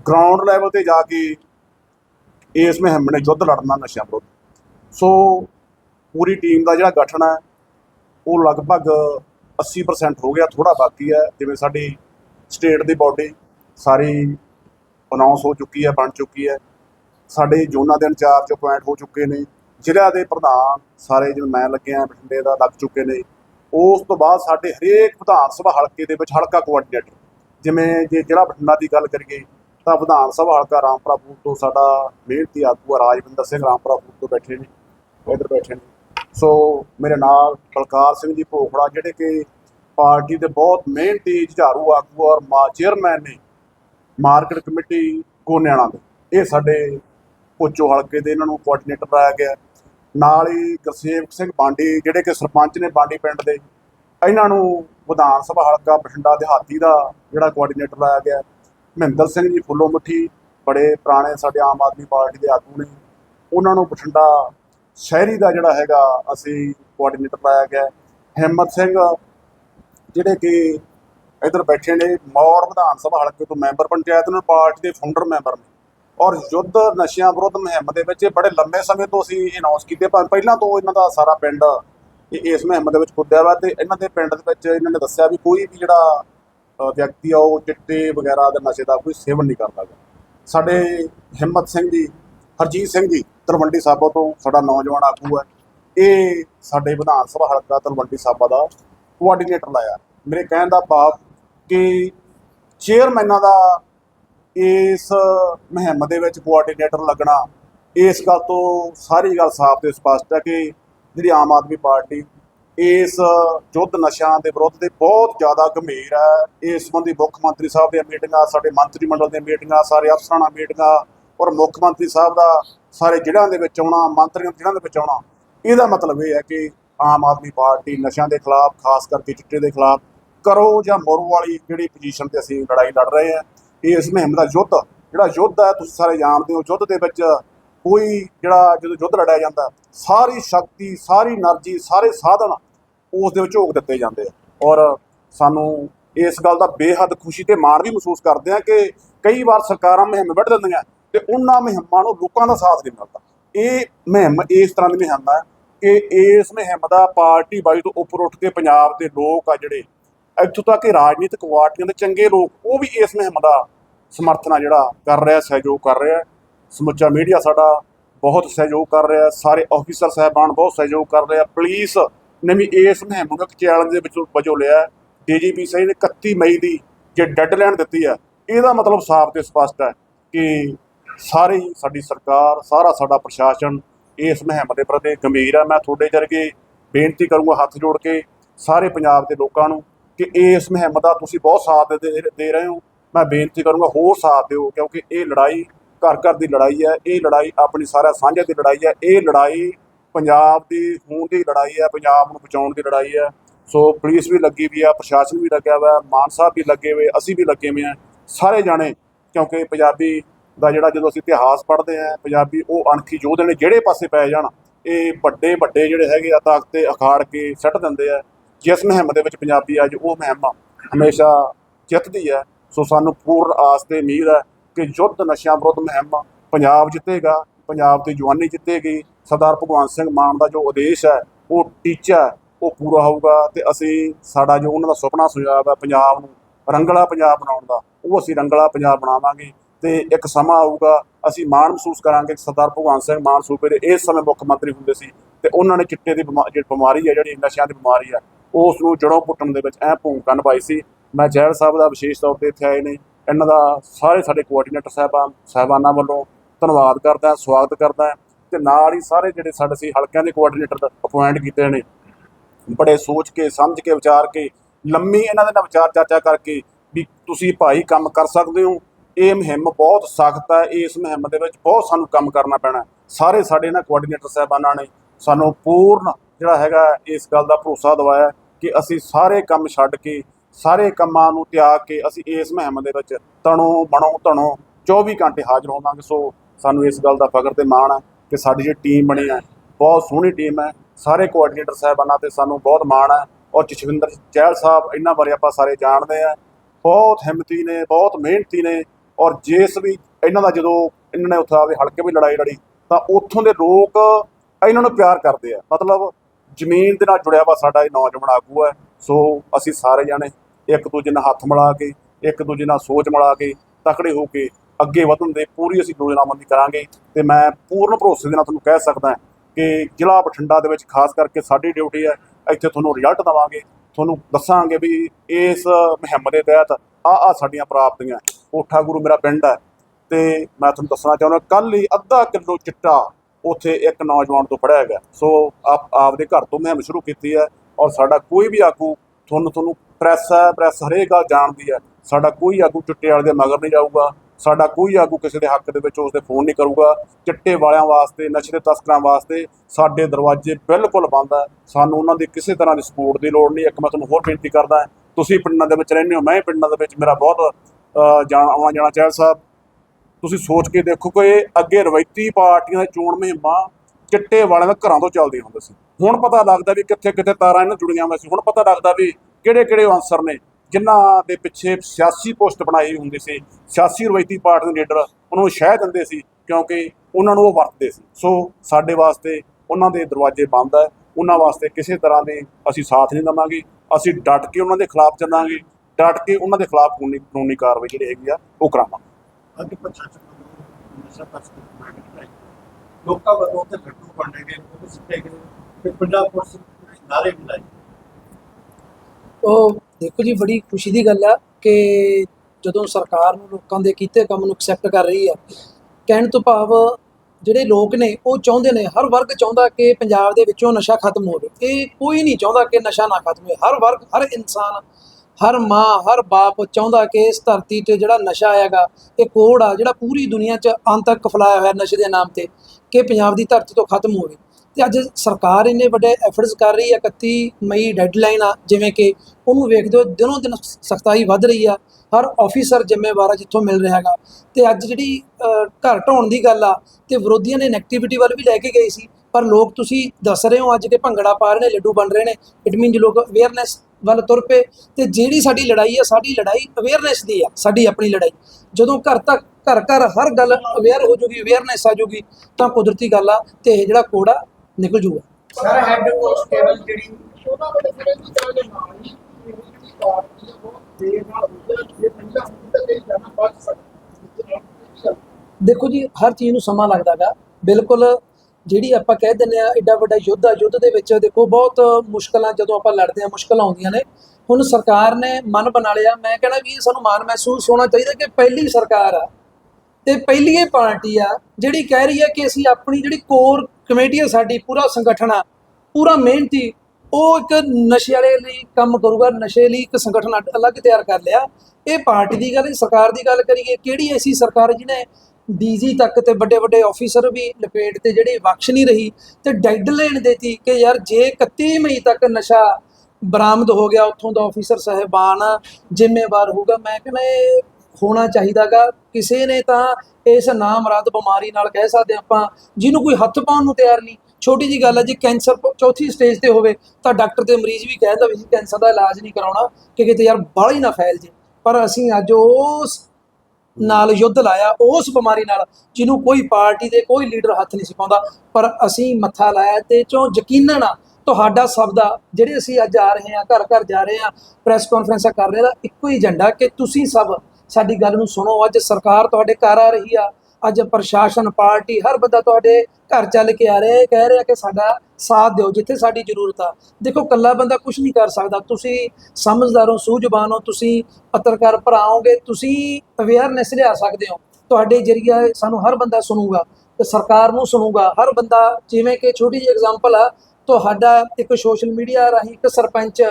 ਗਰਾਊਂਡ ਲੈਵਲ ਤੇ ਜਾ ਕੇ ਇਸ ਮੁਹਿੰਮ ਨੇ ਯੁੱਧ ਲੜਨਾ ਨਸ਼ਿਆਂ ਵਿਰੁੱਧ। ਸੋ ਪੂਰੀ ਟੀਮ ਦਾ ਜਿਹੜਾ ਗਠਨ ਹੈ ਉਹ ਲਗਭਗ 80% ਹੋ ਗਿਆ ਥੋੜਾ ਬਾਕੀ ਹੈ ਜਿਵੇਂ ਸਾਡੀ ਸਟੇਟ ਦੀ ਬਾਡੀ ਸਾਰੀ ਅਨਾਉਂਸ ਹੋ ਚੁੱਕੀ ਹੈ ਬਣ ਚੁੱਕੀ ਹੈ ਸਾਡੇ ਜ਼ੋਨਾਂ ਦੇ ਇੰਚਾਰਜ ਪੁਆਇੰਟ ਹੋ ਚੁੱਕੇ ਨੇ। ਜ਼ਿਲ੍ਹਾ ਦੇ ਪ੍ਰਧਾਨ ਸਾਰੇ ਜਿਵੇਂ ਮੈਂ ਲੱਗਿਆ, ਬਠਿੰਡੇ ਦਾ ਲੱਗ ਚੁੱਕੇ ਨੇ। ਉਸ ਤੋਂ ਬਾਅਦ ਸਾਡੇ ਹਰੇਕ ਵਿਧਾਨ ਸਭਾ ਹਲਕੇ ਦੇ ਵਿੱਚ ਹਲਕਾ ਕੋਆਰਡੀਨੇਟਰ ਜਿਵੇਂ ਜੇ ਜਿਹੜਾ ਬਠਿੰਡਾ ਦੀ ਗੱਲ ਕਰੀਏ, ਤਾਂ ਵਿਧਾਨ ਸਭਾ ਹਲਕਾ ਰਾਮਪੁਰਾ ਫੂਲ ਤੋਂ ਸਾਡਾ ਮਿਹਨਤੀ ਆਗੂ ਆ ਰਾਜਵਿੰਦਰ ਸਿੰਘ ਰਾਮਪੁਰਾ ਫੂਲ ਤੋਂ ਬੈਠੇ ਨੇ ਉਹ ਇੱਧਰ ਬੈਠੇ ਨੇ। ਸੋ ਮੇਰੇ ਨਾਲ ਬਲਕਾਰ ਸਿੰਘ ਜੀ ਭੋਖੜਾ, ਜਿਹੜੇ ਕਿ ਪਾਰਟੀ ਦੇ ਬਹੁਤ ਮਿਹਨਤੀ ਜੁਝਾਰੂ ਆਗੂ ਔਰ ਮਾ ਚੇਅਰਮੈਨ ਨੇ, ਮਾਰਕੀਟ ਕਮੇਟੀ ਗੋਨਿਆਣਾ ਦੇ। ਇਹ ਸਾਡੇ ਪੋਚੋ ਹਲਕੇ ਦੇ ਇਹਨਾਂ ਨੂੰ ਕੋਆਰਡੀਨੇਟਰ ਲਾਇਆ ਗਿਆ। ਨਾਲ ਹੀ ਗੁਰਸੇਵਕ ਸਿੰਘ ਬਾਂਡੀ, ਜਿਹੜੇ ਕਿ ਸਰਪੰਚ ਨੇ ਬਾਂਡੀ ਪਿੰਡ ਦੇ, ਇਹਨਾਂ ਨੂੰ ਵਿਧਾਨ ਸਭਾ ਹਲਕਾ ਬਠਿੰਡਾ ਦਿਹਾਤੀ ਦਾ ਜਿਹੜਾ ਕੋਆਰਡੀਨੇਟਰ ਲਾਇਆ ਗਿਆ। ਮਹਿੰਦਰ ਸਿੰਘ ਜੀ ਫੁੱਲੋ ਮੁੱਠੀ, ਬੜੇ ਪੁਰਾਣੇ ਸਾਡੇ ਆਮ ਆਦਮੀ ਪਾਰਟੀ ਦੇ ਆਗੂ ਨੇ। ਉਹਨਾਂ ਨੂੰ ਬਠਿੰਡਾ ਸ਼ਹਿਰੀ ਦਾ ਜਿਹੜਾ ਹੈਗਾ ਅਸੀਂ ਕੋਆਰਡੀਨੇਟਰ ਲਾਇਆ ਗਿਆ। ਹਿੰਮਤ ਸਿੰਘ, ਜਿਹੜੇ ਕਿ ਇੱਧਰ ਬੈਠੇ ਨੇ, ਮੌੜ ਵਿਧਾਨ ਸਭਾ ਹਲਕੇ ਤੋਂ ਮੈਂਬਰ ਪੰਚਾਇਤ ਨੂੰ, ਪਾਰਟੀ ਦੇ ਫਾਊਂਡਰ ਮੈਂਬਰ ਨੇ। ਔਰ ਯੁੱਧ ਨਸ਼ਿਆਂ ਵਿਰੁੱਧ ਮੁਹਿੰਮ ਦੇ ਵਿੱਚ ਇਹ ਬੜੇ ਲੰਬੇ ਸਮੇਂ ਤੋਂ ਅਸੀਂ ਅਨਾਉਂਸ ਕੀਤੇ, ਪਰ ਪਹਿਲਾਂ ਤੋਂ ਇਹਨਾਂ ਦਾ ਸਾਰਾ ਪਿੰਡ ਇਹ ਇਸ ਮੁਹਿੰਮ ਦੇ ਵਿੱਚ ਕੁੱਦਿਆ ਵਾ ਤੇ ਇਹਨਾਂ ਦੇ ਪਿੰਡ ਦੇ ਵਿੱਚ ਇਹਨਾਂ ਨੇ ਦੱਸਿਆ ਵੀ ਕੋਈ ਵੀ ਜਿਹੜਾ ਵਿਅਕਤੀ ਆ, ਉਹ ਚਿੱਟੇ ਵਗੈਰਾ ਦੇ ਨਸ਼ੇ ਦਾ ਕੋਈ ਸੇਵਨ ਨਹੀਂ ਕਰਦਾ ਗਾ। ਸਾਡੇ ਹਿੰਮਤ ਸਿੰਘ ਜੀ, ਹਰਜੀਤ ਸਿੰਘ ਜੀ, ਤਲਵੰਡੀ ਸਾਬਾ ਤੋਂ ਸਾਡਾ ਨੌਜਵਾਨ ਆਗੂ ਹੈ ਇਹ ਸਾਡੇ ਵਿਧਾਨ ਸਭਾ ਹਲਕਾ ਤਲਵੰਡੀ ਸਾਬਾ ਦਾ ਕੋਆਰਡੀਨੇਟਰ ਲਾਇਆ ਮੇਰੇ ਕਹਿਣ ਦਾ ਭਾਵ ਕਿ ਚੇਅਰਮੈਨਾਂ ਦਾ ਇਸ ਮੁਹਿੰਮ ਦੇ ਵਿੱਚ ਕੋਆਰਡੀਨੇਟਰ ਲੱਗਣਾ, ਇਸ ਗੱਲ ਤੋਂ ਸਾਰੀ ਗੱਲ ਸਾਫ਼ ਤੇ ਸਪਸ਼ਟ ਹੈ ਕਿ ਜਿਹੜੀ ਆਮ ਆਦਮੀ ਪਾਰਟੀ ਇਸ ਯੁੱਧ ਨਸ਼ਿਆਂ ਦੇ ਵਿਰੁੱਧ ਦੇ ਬਹੁਤ ਜ਼ਿਆਦਾ ਗੰਭੀਰ ਹੈ। ਇਸ ਸੰਬੰਧੀ ਮੁੱਖ ਮੰਤਰੀ ਸਾਹਿਬ ਦੀਆਂ ਮੀਟਿੰਗਾਂ, ਸਾਡੇ ਮੰਤਰੀ ਮੰਡਲ ਦੀਆਂ ਮੀਟਿੰਗਾਂ, ਸਾਰੇ ਅਫਸਰਾਂ ਨਾਲ ਮੀਟਿੰਗਾਂ ਔਰ ਮੁੱਖ ਮੰਤਰੀ ਸਾਹਿਬ ਦਾ ਸਾਰੇ ਜ਼ਿਲ੍ਹਿਆਂ ਦੇ ਵਿੱਚ ਆਉਣਾ, ਮੰਤਰੀਆਂ ਜ਼ਿਲ੍ਹਿਆਂ ਦੇ ਵਿੱਚ ਆਉਣਾ, ਇਹਦਾ ਮਤਲਬ ਇਹ ਹੈ ਕਿ ਆਮ ਆਦਮੀ ਪਾਰਟੀ ਨਸ਼ਿਆਂ ਦੇ ਖਿਲਾਫ, ਖਾਸ ਕਰਕੇ ਚਿੱਟੇ ਦੇ ਖਿਲਾਫ ਕਰੋ ਜਾਂ ਮਰੋ ਵਾਲੀ ਜਿਹੜੀ ਪੋਜੀਸ਼ਨ ਤੇ ਅਸੀਂ ਲੜਾਈ ਲੜ ਰਹੇ ਹਾਂ। ਇਸ ਮਹਿਮ ਦਾ ਯੁੱਧ, ਜਿਹੜਾ ਯੁੱਧ ਹੈ, ਤੁਸੀਂ ਸਾਰੇ ਜਾਣਦੇ ਹੋ, ਯੁੱਧ ਦੇ ਵਿੱਚ ਕੋਈ ਜਿਹੜਾ ਜਦੋਂ ਯੁੱਧ ਲੜਿਆ ਜਾਂਦਾ, ਸਾਰੀ ਸ਼ਕਤੀ, ਸਾਰੀ એનર્ਜੀ, ਸਾਰੇ ਸਾਧਨ ਉਸ ਦੇ ਵਿੱਚ ਝੋਕ ਦਿੱਤੇ ਜਾਂਦੇ ਆ। ਔਰ ਸਾਨੂੰ ਇਸ ਗੱਲ ਦਾ ਬੇਹੱਦ ਖੁਸ਼ੀ ਤੇ ਮਾਣ ਵੀ ਮਹਿਸੂਸ ਕਰਦੇ ਆ ਕਿ ਕਈ ਵਾਰ ਸਰਕਾਰਾਂ ਮਹਿੰਮ ਵੱਢ ਦਿੰਦੀਆਂ ਤੇ ਉਹਨਾਂ ਮਹਿੰਮਾਂ ਨੂੰ ਲੋਕਾਂ ਦਾ ਸਾਥ ਨਹੀਂ ਮਿਲਦਾ। ਇਹ ਮਹਿੰਮ ਇਸ ਤਰ੍ਹਾਂ ਦੀ ਮਹਿੰਮ ਹੈ ਕਿ ਇਸ ਮਹਿੰਮ ਦਾ ਪਾਰਟੀ ਬਾਈ ਤੋਂ ਉੱਪਰ ਉੱਠ ਕੇ ਪੰਜਾਬ ਦੇ ਲੋਕ ਆ ਜਿਹੜੇ ਇੱਥੋਂ ਤੱਕ ਕਿ ਰਾਜਨੀਤਿਕ ਪਾਰਟੀਆਂ ਦੇ ਚੰਗੇ ਲੋਕ, ਉਹ ਵੀ ਇਸ ਮੁਹਿੰਮ ਦਾ ਸਮਰਥਨ ਆ ਜਿਹੜਾ ਕਰ ਰਿਹਾ, ਸਹਿਯੋਗ ਕਰ ਰਿਹਾ ਸਮੁੱਚਾ ਮੀਡੀਆ ਸਾਡਾ ਬਹੁਤ ਸਹਿਯੋਗ ਕਰ ਰਿਹਾ ਸਾਰੇ ਆਫੀਸਰ ਸਾਹਿਬਾਨ ਬਹੁਤ ਸਹਿਯੋਗ ਕਰ ਰਿਹਾ ਪੁਲਿਸ ਨੇ ਵੀ ਇਸ ਮੁਹਿੰਮ ਨੂੰ ਇੱਕ ਚੈਲੰਜ ਦੇ ਵਿੱਚ ਵਜੋਂ ਲਿਆ ਡੀਜੀਪੀ ਸਹੀ ਨੇ 31 ਮਈ ਦੀ ਜੇ ਡੈਡਲਾਈਨ ਦਿੱਤੀ ਹੈ, ਇਹਦਾ ਮਤਲਬ ਸਾਫ਼ ਤੇ ਸਪਸ਼ਟ ਹੈ ਕਿ ਸਾਰੀ ਸਾਡੀ ਸਰਕਾਰ, ਸਾਰਾ ਸਾਡਾ ਪ੍ਰਸ਼ਾਸਨ ਇਸ ਮੁਹਿੰਮ ਦੇ ਪ੍ਰਤੀ ਗੰਭੀਰ ਹੈ। ਮੈਂ ਤੁਹਾਡੇ ਜਰਗੇ ਬੇਨਤੀ ਕਰੂੰਗਾ ਹੱਥ ਜੋੜ ਕੇ ਸਾਰੇ ਪੰਜਾਬ ਦੇ ਲੋਕਾਂ ਨੂੰ ਕਿ ਇਸ ਮੁਹਿੰਮ ਦਾ ਤੁਸੀਂ ਬਹੁਤ ਸਾਥ ਦੇ ਦੇ ਰਹੇ ਹੋ। ਮੈਂ ਬੇਨਤੀ ਕਰੂੰਗਾ ਹੋਰ ਸਾਥ ਦਿਓ, ਕਿਉਂਕਿ ਇਹ ਲੜਾਈ ਘਰ ਘਰ ਦੀ ਲੜਾਈ ਹੈ। ਇਹ ਲੜਾਈ ਆਪਣੀ ਸਾਰਾ ਸਾਂਝੇ ਦੀ ਲੜਾਈ ਹੈ। ਇਹ ਲੜਾਈ ਪੰਜਾਬ ਦੀ ਖੂਨ ਦੀ ਲੜਾਈ ਹੈ, ਪੰਜਾਬ ਨੂੰ ਬਚਾਉਣ ਦੀ ਲੜਾਈ ਹੈ। ਸੋ ਪੁਲਿਸ ਵੀ ਲੱਗੀ ਵੀ ਆ ਪ੍ਰਸ਼ਾਸਨ ਵੀ ਲੱਗਿਆ ਹੋਇਆ, ਮਾਨ ਸਾਹਿਬ ਵੀ ਲੱਗੇ ਹੋਏ, ਅਸੀਂ ਵੀ ਲੱਗੇ ਹੋਏ ਆ ਸਾਰੇ ਜਾਣੇ, ਕਿਉਂਕਿ ਪੰਜਾਬੀ ਦਾ ਜਿਹੜਾ ਜਦੋਂ ਅਸੀਂ ਇਤਿਹਾਸ ਪੜ੍ਹਦੇ ਆ ਪੰਜਾਬੀ ਉਹ ਅਣਖੀ ਯੋਧੇ ਨੇ ਜਿਹੜੇ ਪਾਸੇ ਪੈ ਜਾਣ, ਇਹ ਵੱਡੇ ਵੱਡੇ ਜਿਹੜੇ ਹੈਗੇ ਆ ਤਾਕਤ ਤੇ ਅਖਾੜ ਕੇ ਸੱਟ ਦਿੰਦੇ ਆ। ਜਿਸ ਮੁਹਿੰਮ ਦੇ ਵਿੱਚ ਪੰਜਾਬੀ ਅੱਜ ਉਹ ਮੁਹਿੰਮ ਹਮੇਸ਼ਾ ਜਿੱਤਦੀ ਹੈ। ਸੋ ਸਾਨੂੰ ਪੂਰਨ ਆਸ ਤੇ ਉਮੀਦ ਹੈ ਕਿ ਯੁੱਧ ਨਸ਼ਿਆਂ ਵਿਰੁੱਧ ਮੁਹਿੰਮ ਪੰਜਾਬ ਜਿੱਤੇਗਾ, ਪੰਜਾਬ ਦੀ ਜਵਾਨੀ ਜਿੱਤੇਗੀ। ਸਰਦਾਰ ਭਗਵੰਤ ਸਿੰਘ ਮਾਨ ਦਾ ਜੋ ਉਦੇਸ਼ ਹੈ, ਉਹ ਟੀਚਾ ਉਹ ਪੂਰਾ ਹੋਊਗਾ ਤੇ ਅਸੀਂ ਸਾਡਾ ਜੋ ਉਹਨਾਂ ਦਾ ਸੁਪਨਾ ਸੁਝਾਵ ਹੈ ਪੰਜਾਬ ਨੂੰ, ਰੰਗਲਾ ਪੰਜਾਬ ਬਣਾਉਣ ਦਾ, ਉਹ ਅਸੀਂ ਰੰਗਲਾ ਪੰਜਾਬ ਬਣਾਵਾਂਗੇ ਤੇ ਇੱਕ ਸਮਾਂ ਆਊਗਾ, ਅਸੀਂ ਮਾਣ ਮਹਿਸੂਸ ਕਰਾਂਗੇ ਕਿ ਸਰਦਾਰ ਭਗਵੰਤ ਸਿੰਘ ਮਾਨ ਸੂਬੇ ਦੇ ਇਸ ਸਮੇਂ ਮੁੱਖ ਮੰਤਰੀ ਹੁੰਦੇ ਸੀ ਤੇ ਉਹਨਾਂ ਨੇ ਚਿੱਟੇ ਦੀ ਬਿਮਾ- ਜਿਹੜੀ ਬਿਮਾਰੀ ਹੈ, ਜਿਹੜੀ ਨਸ਼ਿਆਂ ਦੀ ਬਿਮਾਰੀ ਹੈ ਉਸ ਨੂੰ ਜੜੋਂ ਪੁੱਟਣ ਦੇ ਵਿੱਚ ਅਹਿਮ ਭੂਮਿਕਾ ਨਿਭਾਈ ਸੀ। ਮੈਂ ਜੈਲ ਸਾਹਿਬ ਦਾ ਵਿਸ਼ੇਸ਼ ਤੌਰ ਤੇ ਇੱਥੇ ਆਏ ਨੇ। ਇਹਨਾਂ ਦਾ ਸਾਰੇ ਸਾਡੇ ਕੋਆਰਡੀਨੇਟਰ ਸਾਹਿਬਾਨ ਸਾਹਿਬਾਨਾਂ ਵੱਲੋਂ ਧੰਨਵਾਦ ਕਰਦਾ, ਸਵਾਗਤ ਕਰਦਾ ਤੇ ਨਾਲ ਹੀ ਸਾਰੇ ਜਿਹੜੇ ਸਾਡੇ ਸੀ ਹਲਕਿਆਂ ਦੇ ਕੋਆਰਡੀਨੇਟਰ ਅਪਾਇੰਟ ਕੀਤੇ ਨੇ। ਬੜੇ ਸੋਚ ਕੇ, ਸਮਝ ਕੇ, ਵਿਚਾਰ ਕੇ, ਲੰਮੀ ਇਹਨਾਂ ਦੇ ਨਾਲ ਵਿਚਾਰ ਚਰਚਾ ਕਰਕੇ ਵੀ ਤੁਸੀਂ ਭਾਈ ਕੰਮ ਕਰ ਸਕਦੇ ਹੋ। ਇਹ ਮੁਹਿੰਮ ਬਹੁਤ ਸਖਤ ਹੈ। ਇਸ ਮੁਹਿੰਮ ਦੇ ਵਿੱਚ ਬਹੁਤ ਸਾਨੂੰ ਕੰਮ ਕਰਨਾ ਪੈਣਾ ਸਾਰੇ ਸਾਡੇ ਇਹਨਾਂ ਕੋਆਰਡੀਨੇਟਰ ਸਾਹਿਬਾਨਾਂ ਨੇ ਸਾਨੂੰ ਪੂਰਨ ਜਿਹੜਾ ਹੈਗਾ ਇਸ ਗੱਲ ਦਾ ਭਰੋਸਾ ਦਿਵਾਇਆ ਕਿ ਅਸੀਂ ਸਾਰੇ ਕੰਮ ਛੱਡ ਕੇ, ਸਾਰੇ ਕੰਮਾਂ ਨੂੰ ਤਿਆਗ ਕੇ ਅਸੀਂ ਇਸ ਮੁਹਿੰਮ ਦੇ ਵਿੱਚ ਤਣੋ ਬਣੋ ਧਣੋ 24 ਘੰਟੇ ਹਾਜ਼ਰ ਹੋਵਾਂਗੇ। ਸੋ ਸਾਨੂੰ ਇਸ ਗੱਲ ਦਾ ਫਖਰ ਤੇ ਮਾਣ ਹੈ ਕਿ ਸਾਡੀ ਜਿਹੜੀ ਟੀਮ ਬਣੀ ਹੈ, ਬਹੁਤ ਸੋਹਣੀ ਟੀਮ ਹੈ। ਸਾਰੇ ਕੋਆਰਡੀਨੇਟਰ ਸਾਹਿਬਾਨਾਂ ਤੇ ਸਾਨੂੰ ਬਹੁਤ ਮਾਣ ਹੈ। ਔਰ ਜਸਵਿੰਦਰ ਚਹਿਲ ਸਾਹਿਬ, ਇਹਨਾਂ ਬਾਰੇ ਆਪਾਂ ਸਾਰੇ ਜਾਣਦੇ ਆ ਬਹੁਤ ਹਿੰਮਤੀ ਨੇ, ਬਹੁਤ ਮਿਹਨਤੀ ਨੇ। ਔਰ ਜਿਸ ਵੀ ਇਹਨਾਂ ਦਾ ਜਦੋਂ ਇਹਨਾਂ ਨੇ ਉੱਥੇ ਆਵੇ ਹਲਕੇ ਵੀ ਲੜਾਈ ਲੜੀ, ਤਾਂ ਉੱਥੋਂ ਦੇ ਲੋਕ ਇਹਨਾਂ ਨੂੰ ਪਿਆਰ ਕਰਦੇ ਆ। ਮਤਲਬ ਜ਼ਮੀਨ ਦੇ ਨਾਲ ਜੁੜਿਆ ਵਾ, ਸਾਡਾ ਇਹ ਨੌਜਵਾਨ ਆਗੂ ਹੈ ਸੋ ਅਸੀਂ ਸਾਰੇ ਜਾਣੇ ਇੱਕ ਦੂਜੇ ਨਾਲ ਹੱਥ ਮਿਲਾ ਕੇ, ਇੱਕ ਦੂਜੇ ਨਾਲ ਸੋਚ ਮਿਲਾ ਕੇ, ਤਕੜੇ ਹੋ ਕੇ ਅੱਗੇ ਵਧਣ ਦੇ ਪੂਰੀ ਅਸੀਂ ਯੋਜਨਾਬੰਦੀ ਕਰਾਂਗੇ। ਤੇ ਮੈਂ ਪੂਰਨ ਭਰੋਸੇ ਦੇ ਨਾਲ ਤੁਹਾਨੂੰ ਕਹਿ ਸਕਦਾ ਕਿ ਜ਼ਿਲ੍ਹਾ ਬਠਿੰਡਾ ਦੇ ਵਿੱਚ ਖਾਸ ਕਰਕੇ ਸਾਡੀ ਡਿਊਟੀ ਹੈ, ਇੱਥੇ ਤੁਹਾਨੂੰ ਰਿਜ਼ਲਟ ਦਵਾਂਗੇ। ਤੁਹਾਨੂੰ ਦੱਸਾਂਗੇ ਵੀ ਇਸ ਮੁਹਿੰਮ ਦੇ ਤਹਿਤ ਆ ਆ ਸਾਡੀਆਂ ਪ੍ਰਾਪਤੀਆਂ। ਓਠਾ ਗੁਰੂ ਮੇਰਾ ਪਿੰਡ ਹੈ। ਤੇ ਮੈਂ ਤੁਹਾਨੂੰ ਦੱਸਣਾ ਚਾਹੁੰਦਾ ਕੱਲ ਹੀ ਅੱਧਾ ਕਿਲੋ ਚਿੱਟਾ ਉੱਥੇ ਇੱਕ ਨੌਜਵਾਨ ਤੋਂ ਫੜਿਆ ਹੈਗਾ ਸੋ ਆਪ, ਆਪਦੇ ਘਰ ਤੋਂ ਮੁਹਿੰਮ ਸ਼ੁਰੂ ਕੀਤੀ ਹੈ ਔਰ ਸਾਡਾ ਕੋਈ ਵੀ ਆਗੂ ਤੁਹਾਨੂੰ ਤੁਹਾਨੂੰ ਪ੍ਰੈਸ ਹੈ, ਪ੍ਰੈਸ ਹਰੇਕ ਗੱਲ ਜਾਣਦੀ ਹੈ। ਸਾਡਾ ਕੋਈ ਆਗੂ ਚਿੱਟੇ ਵਾਲੇ ਦੇ ਮਗਰ ਨਹੀਂ ਜਾਊਗਾ। ਸਾਡਾ ਕੋਈ ਆਗੂ ਕਿਸੇ ਦੇ ਹੱਕ ਦੇ ਵਿੱਚ ਉਸਦੇ ਫੋਨ ਨਹੀਂ ਕਰੂਗਾ। ਚਿੱਟੇ ਵਾਲਿਆਂ ਵਾਸਤੇ, ਨਸ਼ੇ ਦੇ ਤਸਕਰਾਂ ਵਾਸਤੇ ਸਾਡੇ ਦਰਵਾਜ਼ੇ ਬਿਲਕੁਲ ਬੰਦ ਹੈ। ਸਾਨੂੰ ਉਹਨਾਂ ਦੀ ਕਿਸੇ ਤਰ੍ਹਾਂ ਦੀ ਸਪੋਰਟ ਦੀ ਲੋੜ ਨਹੀਂ। ਇੱਕ ਮੈਂ ਤੁਹਾਨੂੰ ਹੋਰ ਬੇਨਤੀ ਕਰਦਾ ਤੁਸੀਂ ਪਿੰਡਾਂ ਦੇ ਵਿੱਚ ਰਹਿੰਦੇ ਹੋ, ਮੈਂ ਪਿੰਡਾਂ ਦੇ ਵਿੱਚ ਮੇਰਾ ਬਹੁਤ ਜਾਣ ਆਉਣਾ ਜਾਣਾ ਚਾਹਿਆ ਸਾਹਿਬ ਤੁਸੀਂ ਸੋਚ ਕੇ ਦੇਖੋ ਕਿ ਅੱਗੇ ਰਵਾਇਤੀ ਪਾਰਟੀਆਂ ਦੇ ਚੋਣ ਮੁਹਿੰਮਾਂ ਚਿੱਟੇ ਵਾਲਿਆਂ ਦੇ ਘਰਾਂ ਤੋਂ ਚੱਲਦੀਆਂ ਹੁੰਦੀਆਂ ਸੀ। ਹੁਣ ਪਤਾ ਲੱਗਦਾ ਵੀ ਕਿੱਥੇ ਕਿੱਥੇ ਤਾਰਾਂ ਇਹਨਾਂ ਜੁੜੀਆਂ ਹੋਈਆਂ ਸੀ। ਹੁਣ ਪਤਾ ਲੱਗਦਾ ਵੀ ਕਿਹੜੇ ਕਿਹੜੇ ਅਨਸਰ ਨੇ ਜਿਨ੍ਹਾਂ ਦੇ ਪਿੱਛੇ ਸਿਆਸੀ ਪੋਸਟ ਬਣਾਈ ਹੁੰਦੀ ਸੀ। ਸਿਆਸੀ ਰਵਾਇਤੀ ਪਾਰਟੀ ਦੇ ਲੀਡਰ ਉਹਨਾਂ ਨੂੰ ਸ਼ਹਿ ਦਿੰਦੇ ਸੀ ਕਿਉਂਕਿ ਉਹਨਾਂ ਨੂੰ ਉਹ ਵਰਤਦੇ ਸੀ। ਸੋ ਸਾਡੇ ਵਾਸਤੇ ਉਹਨਾਂ ਦੇ ਦਰਵਾਜ਼ੇ ਬੰਦ ਹੈ ਉਹਨਾਂ ਵਾਸਤੇ ਕਿਸੇ ਤਰ੍ਹਾਂ ਦੇ ਅਸੀਂ ਸਾਥ ਨਹੀਂ ਦੇਵਾਂਗੇ। ਅਸੀਂ ਡਟ ਕੇ ਉਹਨਾਂ ਦੇ ਖਿਲਾਫ ਚੱਲਾਂਗੇ। ਡਟ ਕੇ ਉਹਨਾਂ ਦੇ ਖਿਲਾਫ ਕਾਨੂੰਨੀ ਕਾਨੂੰਨੀ ਕਾਰਵਾਈ ਜਿਹੜੀ ਹੈਗੀ ਆ, ਉਹ ਕਰਾਵਾਂਗੇ। ਅੱਗੇ ਪ੍ਰਸ਼ਾਸਨ ਵੱਲੋਂ ਨਸ਼ਾ ਤਸਕਰ ਨੂੰ ਬਣਾਇਆ ਲੋਕਾਂ ਵੱਲੋਂ ਤੇ ਲੱਡੂ ਵੰਡੇ ਗਏ ਉਹ ਸਿੱਟੇ ਗਏ ਤੇ ਪੰਜਾਬ ਪੁਲਿਸ ਨਾਰੇ ਵੀ ਲਾਏ ਉਹ ਦੇਖੋ ਜੀ, ਬੜੀ ਖੁਸ਼ੀ ਦੀ ਗੱਲ ਆ ਕਿ ਜਦੋਂ ਸਰਕਾਰ ਨੂੰ ਲੋਕਾਂ ਦੇ ਕੀਤੇ ਕੰਮ ਨੂੰ ਐਕਸੈਪਟ ਕਰ ਰਹੀ ਆ, ਕਹਿਣ ਤੋਂ ਭਾਵ ਜਿਹੜੇ ਲੋਕ ਨੇ, ਉਹ ਚਾਹੁੰਦੇ ਨੇ, ਹਰ ਵਰਗ ਚਾਹੁੰਦਾ ਕਿ ਪੰਜਾਬ ਦੇ ਵਿੱਚੋਂ ਨਸ਼ਾ ਖਤਮ ਹੋਵੇ। ਇਹ ਕੋਈ ਨਹੀਂ ਚਾਹੁੰਦਾ ਕਿ ਨਸ਼ਾ ਨਾ ਖਤਮ ਹੋਵੇ। ਹਰ ਵਰਗ, ਹਰ ਇਨਸਾਨ ਹਰ ਮਾਂ, ਹਰ ਬਾਪ ਚਾਹੁੰਦਾ ਕਿ ਇਸ ਧਰਤੀ ਤੇ ਜਿਹੜਾ ਨਸ਼ਾ ਆਏਗਾ ਇਹ ਕੋੜ ਆ, ਜਿਹੜਾ ਪੂਰੀ ਦੁਨੀਆ 'ਚ ਅੰਤ ਤੱਕ ਫੈਲਾਇਆ ਹੋਇਆ ਨਸ਼ੇ ਦੇ ਨਾਮ ਤੇ, ਕਿ ਪੰਜਾਬ ਦੀ ਧਰਤੀ ਤੋਂ ਖਤਮ ਹੋਵੇ ਤੇ ਅੱਜ ਸਰਕਾਰ ਇੰਨੇ ਵੱਡੇ ਐਫਰਟਸ ਕਰ ਰਹੀ ਹੈ 31 ਮਈ ਡੈਡਲਾਈਨ ਆ, ਜਿਵੇਂ ਕਿ ਉਹਨੂੰ ਵੇਖਦੇ ਹੋ ਦਿਨੋਂ ਦਿਨ ਸਖਤਾਈ ਵੱਧ ਰਹੀ ਆ, ਹਰ ਆਫੀਸਰ ਜ਼ਿੰਮੇਵਾਰ ਆ ਜਿੱਥੋਂ ਮਿਲ ਰਿਹਾ ਹੈਗਾ। ਤੇ ਅੱਜ ਜਿਹੜੀ ਘਰ ਢਾਉਣ ਦੀ ਗੱਲ ਆ, ਤੇ ਵਿਰੋਧੀਆਂ ਨੇ ਨੈਗੇਟਿਵਿਟੀ ਵੱਲ ਵੀ ਲੈ ਕੇ ਗਏ ਸੀ, ਪਰ ਲੋਕ ਤੁਸੀਂ ਦੱਸ ਰਹੇ ਹੋ ਅੱਜ ਕਿ ਭੰਗੜਾ ਪਾ ਰਹੇ ਨੇ, ਲੱਡੂ ਬਣ ਰਹੇ ਨੇ ਇਟ ਮੀਨ ਲੋਕ ਅਵੇਅਰਨੈਸ ਵੱਲ ਤੁਰ ਪਏ ਤੇ ਜਿਹੜੀ ਸਾਡੀ ਲੜਾਈ ਆ ਸਾਡੀ ਲੜਾਈ ਅਵੇਅਰਨੈਸ ਦੀ ਆ ਸਾਡੀ ਆਪਣੀ ਲੜਾਈ। ਜਦੋਂ ਘਰ ਤੱਕ ਘਰ ਘਰ ਹਰ ਗੱਲ ਅਵੇਅਰ ਹੋ ਜੂਗੀ ਅਵੇਅਰਨੈਸ ਆ ਜੂਗੀ ਤਾਂ ਕੁਦਰਤੀ ਗੱਲ ਆ ਤੇ ਇਹ ਜਿਹੜਾ ਕੋੜਾ ਨਿਕਲ ਜੂਗਾ। ਸਰ ਹੈਡ ਕਾਂਸਟੇਬਲ ਜਿਹੜੀ ਉਹਨਾਂ ਦੇ ਨਾਲ ਹੀ ਜਿਹੜੀ ਪਾਰਟੀ ਆ ਬਹੁਤ ਦੇਰ ਨਾਲ ਹੋ ਗਿਆ ਜੇ ਪਹਿਲਾਂ ਹੁੰਦਾ ਤੇ ਜਾਣਾ ਬਚ ਸਕਦਾ ਦੇਖੋ ਜੀ ਹਰ ਚੀਜ਼ ਨੂੰ ਸਮਾਂ ਲੱਗਦਾਗਾ। ਬਿਲਕੁਲ ਜਿਹੜੀ ਆਪਾਂ ਕਹਿ ਦਿੰਦੇ ਆ ਐਡਾ ਵੱਡਾ ਯੁੱਧ ਆ ਯੁੱਧ ਦੇ ਵਿੱਚ, ਦੇਖੋ ਬਹੁਤ ਮੁਸ਼ਕਲਾਂ ਜਦੋਂ ਆਪਾਂ ਲੜਦੇ ਆ ਮੁਸ਼ਕਲਾਂ ਆਉਂਦੀਆਂ ਨੇ। ਹੁਣ ਸਰਕਾਰ ਨੇ ਮਨ ਬਣਾ ਲਿਆ। ਮੈਂ ਕਹਿੰਦਾ ਵੀ ਇਹ ਸਾਨੂੰ ਮਾਣ ਮਹਿਸੂਸ ਹੋਣਾ ਚਾਹੀਦਾ ਕਿ ਪਹਿਲੀ ਸਰਕਾਰ ਆ ਤੇ ਪਹਿਲੀ ਇਹ ਪਾਰਟੀ ਆ ਜਿਹੜੀ ਕਹਿ ਰਹੀ ਆ ਕਿ ਅਸੀਂ ਆਪਣੀ ਜਿਹੜੀ ਕੋਰ ਕਮੇਟੀ ਆ ਸਾਡੀ, ਪੂਰਾ ਸੰਗਠਨ ਆ, ਪੂਰਾ ਮਿਹਨਤੀ, ਉਹ ਇੱਕ ਨਸ਼ੇ ਵਾਲੇ ਲਈ ਕੰਮ ਕਰੂਗਾ, ਨਸ਼ੇ ਲਈ ਇੱਕ ਸੰਗਠਨ ਅੱਡ- ਅਲੱਗ ਤਿਆਰ ਕਰ ਲਿਆ। ਇਹ ਪਾਰਟੀ ਦੀ ਗੱਲ ਸਰਕਾਰ ਦੀ ਗੱਲ ਕਰੀਏ, ਕਿਹੜੀ ਐਸੀ ਸਰਕਾਰ ਜਿਹਨੇ ਡੀਜੀ ਤੱਕ ਤੇ ਵੱਡੇ ਵੱਡੇ ਆਫੀਸਰ ਵੀ ਲਪੇਟ ਤੇ ਜਿਹੜੀ ਬਖਸ਼ ਨਹੀਂ ਰਹੀ ਤੇ ਡੈਡਲਾਈਨ ਦੇਤੀ ਕਿ ਯਾਰ ਜੇ 31 ਮਈ ਤੱਕ ਨਸ਼ਾ ਬਰਾਮਦ ਹੋ ਗਿਆ ਉੱਥੋਂ ਦਾ ਆਫੀਸਰ ਸਾਹਿਬਾਨ, ਜ਼ਿੰਮੇਵਾਰ ਹੋਊਗਾ, ਮੈਂ ਕਹਿੰਦਾ ਇਹ ਹੋਣਾ ਚਾਹੀਦਾਗਾ। ਕਿਸੇ ਨੇ ਤਾਂ ਇਸ ਨਾਮਰਦ ਬਿਮਾਰੀ ਨਾਲ ਕਹਿ ਸਕਦੇ ਆਪਾਂ, ਜਿਹਨੂੰ ਕੋਈ ਹੱਥ ਪਾਉਣ ਨੂੰ ਤਿਆਰ ਨਹੀਂ। ਛੋਟੀ ਜੀ ਗੱਲ ਹੈ ਜੇ, ਕੈਂਸਰ ਚੌਥੀ ਸਟੇਜ ਤੇ ਹੋਵੇ ਤਾਂ ਡਾਕਟਰ ਤੇ ਮਰੀਜ਼ ਵੀ ਕਹਿੰਦਾ ਵੀ ਕੈਂਸਰ ਦਾ ਇਲਾਜ ਨਹੀਂ ਕਰਾਉਣਾ, ਕਿ ਕਿਤੇ ਯਾਰ ਬਾਹਲਾ ਹੀ ਨਾ ਫੈਲ ਜੇ। ਪਰ ਅਸੀਂ ਅੱਜ ਉਸ ਨਾਲ ਯੁੱਧ ਲਾਇਆ, ਉਸ ਬਿਮਾਰੀ ਨਾਲ ਜਿਹਨੂੰ ਕੋਈ ਪਾਰਟੀ ਦੇ ਕੋਈ ਲੀਡਰ ਹੱਥ ਨਹੀਂ ਸੀ ਪਾਉਂਦਾ। ਪਰ ਅਸੀਂ ਮੱਥਾ ਲਾਇਆ ਤੇ ਚੋਂ ਯਕੀਨਨ ਆ, ਤੁਹਾਡਾ ਸਭ ਦਾ, ਜਿਹੜੇ ਅਸੀਂ ਅੱਜ ਆ ਰਹੇ ਹਾਂ ਘਰ ਘਰ ਜਾ ਰਹੇ ਹਾਂ ਪ੍ਰੈਸ ਕਾਨਫਰੰਸਾਂ ਕਰ ਰਹੇ ਹਾਂ ਇੱਕੋ ਹੀ ਏਜੰਡਾ ਕਿ ਤੁਸੀਂ ਸਭ ਸਾਡੀ ਗੱਲ ਨੂੰ ਸੁਣੋ। ਅੱਜ ਸਰਕਾਰ ਤੁਹਾਡੇ ਘਰ ਆ ਰਹੀ ਆ, ਅੱਜ ਪ੍ਰਸ਼ਾਸਨ, ਪਾਰਟੀ, ਹਰ ਬੰਦਾ ਤੁਹਾਡੇ ਘਰ ਚੱਲ ਕੇ ਆ ਰਿਹਾ ਹੈ ਕਹਿ ਰਿਹਾ ਕਿ ਸਾਡਾ ਸਾਥ ਦਿਓ, ਜਿੱਥੇ ਸਾਡੀ ਜ਼ਰੂਰਤ ਆ। ਦੇਖੋ ਕੱਲਾ ਬੰਦਾ ਕੁਝ ਨਹੀਂ ਕਰ ਸਕਦਾ। ਤੁਸੀਂ ਸਮਝਦਾਰ ਹੋ, ਸੂਝਵਾਨ ਹੋ, ਤੁਸੀਂ ਪੱਤਰਕਾਰ ਭਰਾਓਗੇ ਤੁਸੀਂ ਅਵੇਅਰਨੈਸ ਲਿਆ ਸਕਦੇ ਹੋ। ਤੁਹਾਡੇ ਜਰੀਆ ਸਾਨੂੰ ਹਰ ਬੰਦਾ ਸੁਣੂਗਾ ਤੇ ਸਰਕਾਰ ਨੂੰ ਸੁਣੂਗਾ। ਹਰ ਬੰਦਾ, ਜਿਵੇਂ ਕਿ ਛੋਟੀ ਜਿਹੀ ਐਗਜ਼ਾਮਪਲ ਆ, ਤੁਹਾਡਾ ਇੱਕ ਸੋਸ਼ਲ ਮੀਡੀਆ ਰਾਹੀਂ ਇੱਕ ਸਰਪੰਚ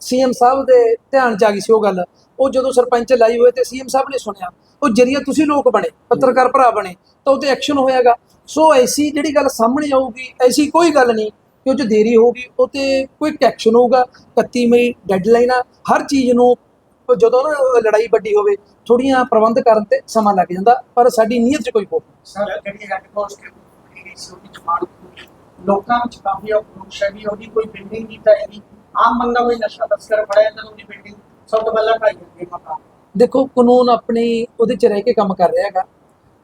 ਸੀਐਮ ਸਾਹਿਬ ਦੇ ਧਿਆਨ ਚ ਆ ਗਈ ਸੀ ਉਹ ਗੱਲ। ਉਹ ਜਦੋਂ ਸਰਪੰਚ ਲਾਈ ਹੋਏ ਤੇ ਸੀਐਮ ਸਾਹਿਬ ਨੇ ਸੁਣਿਆ। ਉਹ ਜਰੀਆ ਤੁਸੀਂ ਲੋਕ ਬਣੇ, ਪੱਤਰਕਾਰ ਭਰਾ ਬਣੇ, ਤਾਂ ਉਹ ਤੇ ਐਕਸ਼ਨ ਹੋਇਆਗਾ। ਸੋ ਐਸੀ ਜਿਹੜੀ ਗੱਲ ਸਾਹਮਣੇ ਆਊਗੀ, ਐਸੀ ਕੋਈ ਗੱਲ ਨਹੀਂ ਕਿ ਉਹ 'ਚ ਦੇਰੀ ਹੋਊਗੀ ਉਹ ਤੇ ਕੁਇਕ ਐਕਸ਼ਨ ਹੋਊਗਾ 31 ਮਈ ਡੈਡਲਾਈਨ ਆ, ਹਰ ਚੀਜ਼ ਨੂੰ ਜਦੋਂ ਨਾ ਲੜਾਈ ਵੱਡੀ ਹੋਵੇ, ਥੋੜੀਆਂ ਪ੍ਰਬੰਧ ਕਰਨ ਤੇ ਸਮਾਂ ਲੱਗ ਜਾਂਦਾ, ਪਰ ਸਾਡੀ ਨੀਅਤ 'ਚ ਕੋਈ ਖੋਟ ਸਰ ਜਿਹੜੀ ਹੈਡ ਕਾਂਸਟੇਬਲ ਦੀ ਸੀ ਉਹਦੀ ਜ਼ਮਾਨਤ ਲੋਕਾਂ ਵਿੱਚ ਕਾਫੀ ਅਪਰੋਚ ਹੈ ਵੀ ਉਹਦੀ ਕੋਈ ਬਿਲਡਿੰਗ ਨਹੀਂ ਤਾਂ ਹੈਗੀ। ਆਮ ਬੰਦਾ ਕੋਈ ਨਸ਼ਾ ਤਸਕਰ ਫੜਿਆ ਤਾਂ ਉਹਦੀ ਬਿਲਡਿੰਗ ਸਭ ਤੋਂ ਪਹਿਲਾਂ ਢਾਈ ਜਾਂਦੀ ਹੈ ਦੇਖੋ ਕਾਨੂੰਨ ਆਪਣੀ ਉਹਦੇ 'ਚ ਰਹਿ ਕੇ ਕੰਮ ਕਰ ਰਿਹਾ ਹੈਗਾ।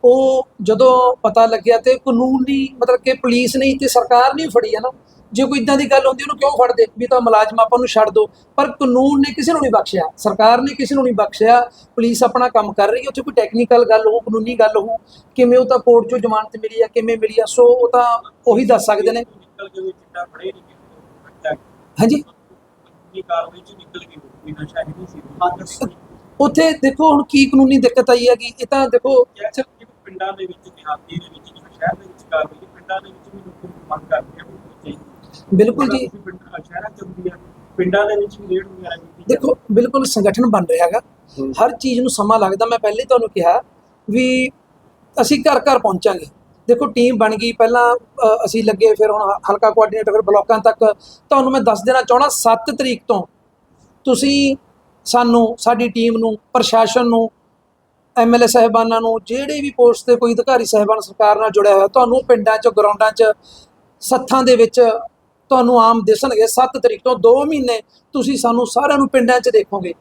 ਉਹ ਜਦੋਂ ਪਤਾ ਲੱਗਿਆ ਤੇ ਕਾਨੂੰਨੀ ਮਤਲਬ ਕਿ ਪੁਲਿਸ ਨਹੀਂ ਤੇ ਸਰਕਾਰ ਨਹੀਂ ਫੜੀ ਹੈ ਨਾ। ਜੇ ਕੋਈ ਇਦਾਂ ਦੀ ਗੱਲ ਹੁੰਦੀ ਉਹਨੂੰ ਕਿਉਂ ਫੜਦੇ? ਵੀ ਤਾਂ ਮੁਲਾਜ਼ਮ ਆਪਾਂ ਨੂੰ ਛੱਡ ਦਿਓ ਪਰ ਕਾਨੂੰਨ ਨੇ ਕਿਸੇ ਨੂੰ ਨਹੀਂ ਬਖਸ਼ਿਆ। ਸਰਕਾਰ ਨੇ ਕਿਸੇ ਨੂੰ ਨਹੀਂ ਬਖਸ਼ਿਆ। ਪੁਲਿਸ ਆਪਣਾ ਕੰਮ ਕਰ ਰਹੀ ਹੈ। ਉੱਥੇ ਕੋਈ ਟੈਕਨੀਕਲ ਗੱਲ ਹੋ ਕਾਨੂੰਨੀ ਗੱਲ ਹੋ ਕਿਵੇਂ ਉਹ ਤਾਂ ਕੋਰਟ 'ਚੋਂ ਜ਼ਮਾਨਤ ਮਿਲੀ ਆ ਕਿਵੇਂ ਮਿਲੀ ਆ ਸੋ ਉਹ ਤਾਂ ਉਹੀ ਦੱਸ ਸਕਦੇ ਨੇ। ਨਹੀਂ ਹਾਂਜੀ? ਦੀ ਕਾਰਵਾਈ ਚ ਨਿਕਲ ਗਈ ਕੋਈ ਨਸ਼ਾ ਹੀ ਨਹੀਂ ਸੀ। ਹਾਂ ਉੱਥੇ ਦੇਖੋ ਹੁਣ ਕੀ ਕਾਨੂੰਨੀ ਦਿੱਕਤ ਆਈ ਹੈਗੀ ਇਹ ਤਾਂ ਦੇਖੋ ਪਿੰਡਾਂ ਦੇ ਵਿੱਚ ਦਿਹਾਤੀ ਦੇ ਵਿੱਚ ਜਿਵੇਂ ਸ਼ਹਿਰ ਦੇ ਵਿੱਚ ਕਾਰਵਾਈ ਪਿੰਡਾਂ ਦੇ ਵਿੱਚ ਵੀ ਲੋਕ ਮੰਗ ਕਰਦੇ ਆ ਕਿ ਚਾਹੀਦੀ ਬਿਲਕੁਲ ਜੀ। ਪਿੰਡ ਸ਼ਹਿਰਾਂ ਚ ਹੁੰਦੀ ਆ ਪਿੰਡਾਂ ਦੇ ਵਿੱਚ ਵੀ ਰੇਡ ਵਗੈਰਾ ਕੀਤੀ ਦੇਖੋ ਬਿਲਕੁਲ ਸੰਗਠਨ ਬਣ ਰਿਹਾ ਹੈਗਾ। ਹਰ ਚੀਜ਼ ਨੂੰ ਸਮਾਂ ਲੱਗਦਾ। ਮੈਂ ਪਹਿਲੇ ਤੁਹਾਨੂੰ ਕਿਹਾ ਵੀ ਅਸੀਂ ਘਰ ਘਰ ਪਹੁੰਚਾਂਗੇ। ਦੇਖੋ ਟੀਮ ਬਣ ਗਈ। ਪਹਿਲਾਂ ਅਸੀਂ ਲੱਗੇ ਫਿਰ ਹੁਣ ਹਲਕਾ ਕੋਆਰਡੀਨੇਟਰ ਫਿਰ ਬਲਾਕਾਂ ਤੱਕ। ਤੁਹਾਨੂੰ ਮੈਂ ਦੱਸ ਦੇਣਾ ਚਾਹਣਾ 7 ਤਰੀਕ ਤੋਂ ਤੁਸੀਂ ਸਾਨੂੰ, ਸਾਡੀ ਟੀਮ ਨੂੰ, ਪ੍ਰਸ਼ਾਸਨ ਨੂੰ ਐਮਐਲਏ ਸਾਹਿਬਾਨਾਂ ਨੂੰ, ਜਿਹੜੇ ਵੀ ਪੋਸਟ ਤੇ ਕੋਈ ਅਧਿਕਾਰੀ ਸਾਹਿਬਾਨ ਸਰਕਾਰ ਨਾਲ ਜੁੜਿਆ ਹੋਇਆ, ਤੁਹਾਨੂੰ ਪਿੰਡਾਂ 'ਚ ਗਰਾਊਂਡਾਂ 'ਚ, ਸੱਥਾਂ ਦੇ ਵਿੱਚ ਤੁਹਾਨੂੰ ਆਮ ਦਿਸਣਗੇ। 7 ਤਰੀਕ ਤੋਂ 2 ਮਹੀਨੇ ਤੁਸੀਂ ਸਾਨੂੰ ਸਾਰਿਆਂ ਨੂੰ ਪਿੰਡਾਂ 'ਚ ਦੇਖੋਗੇ।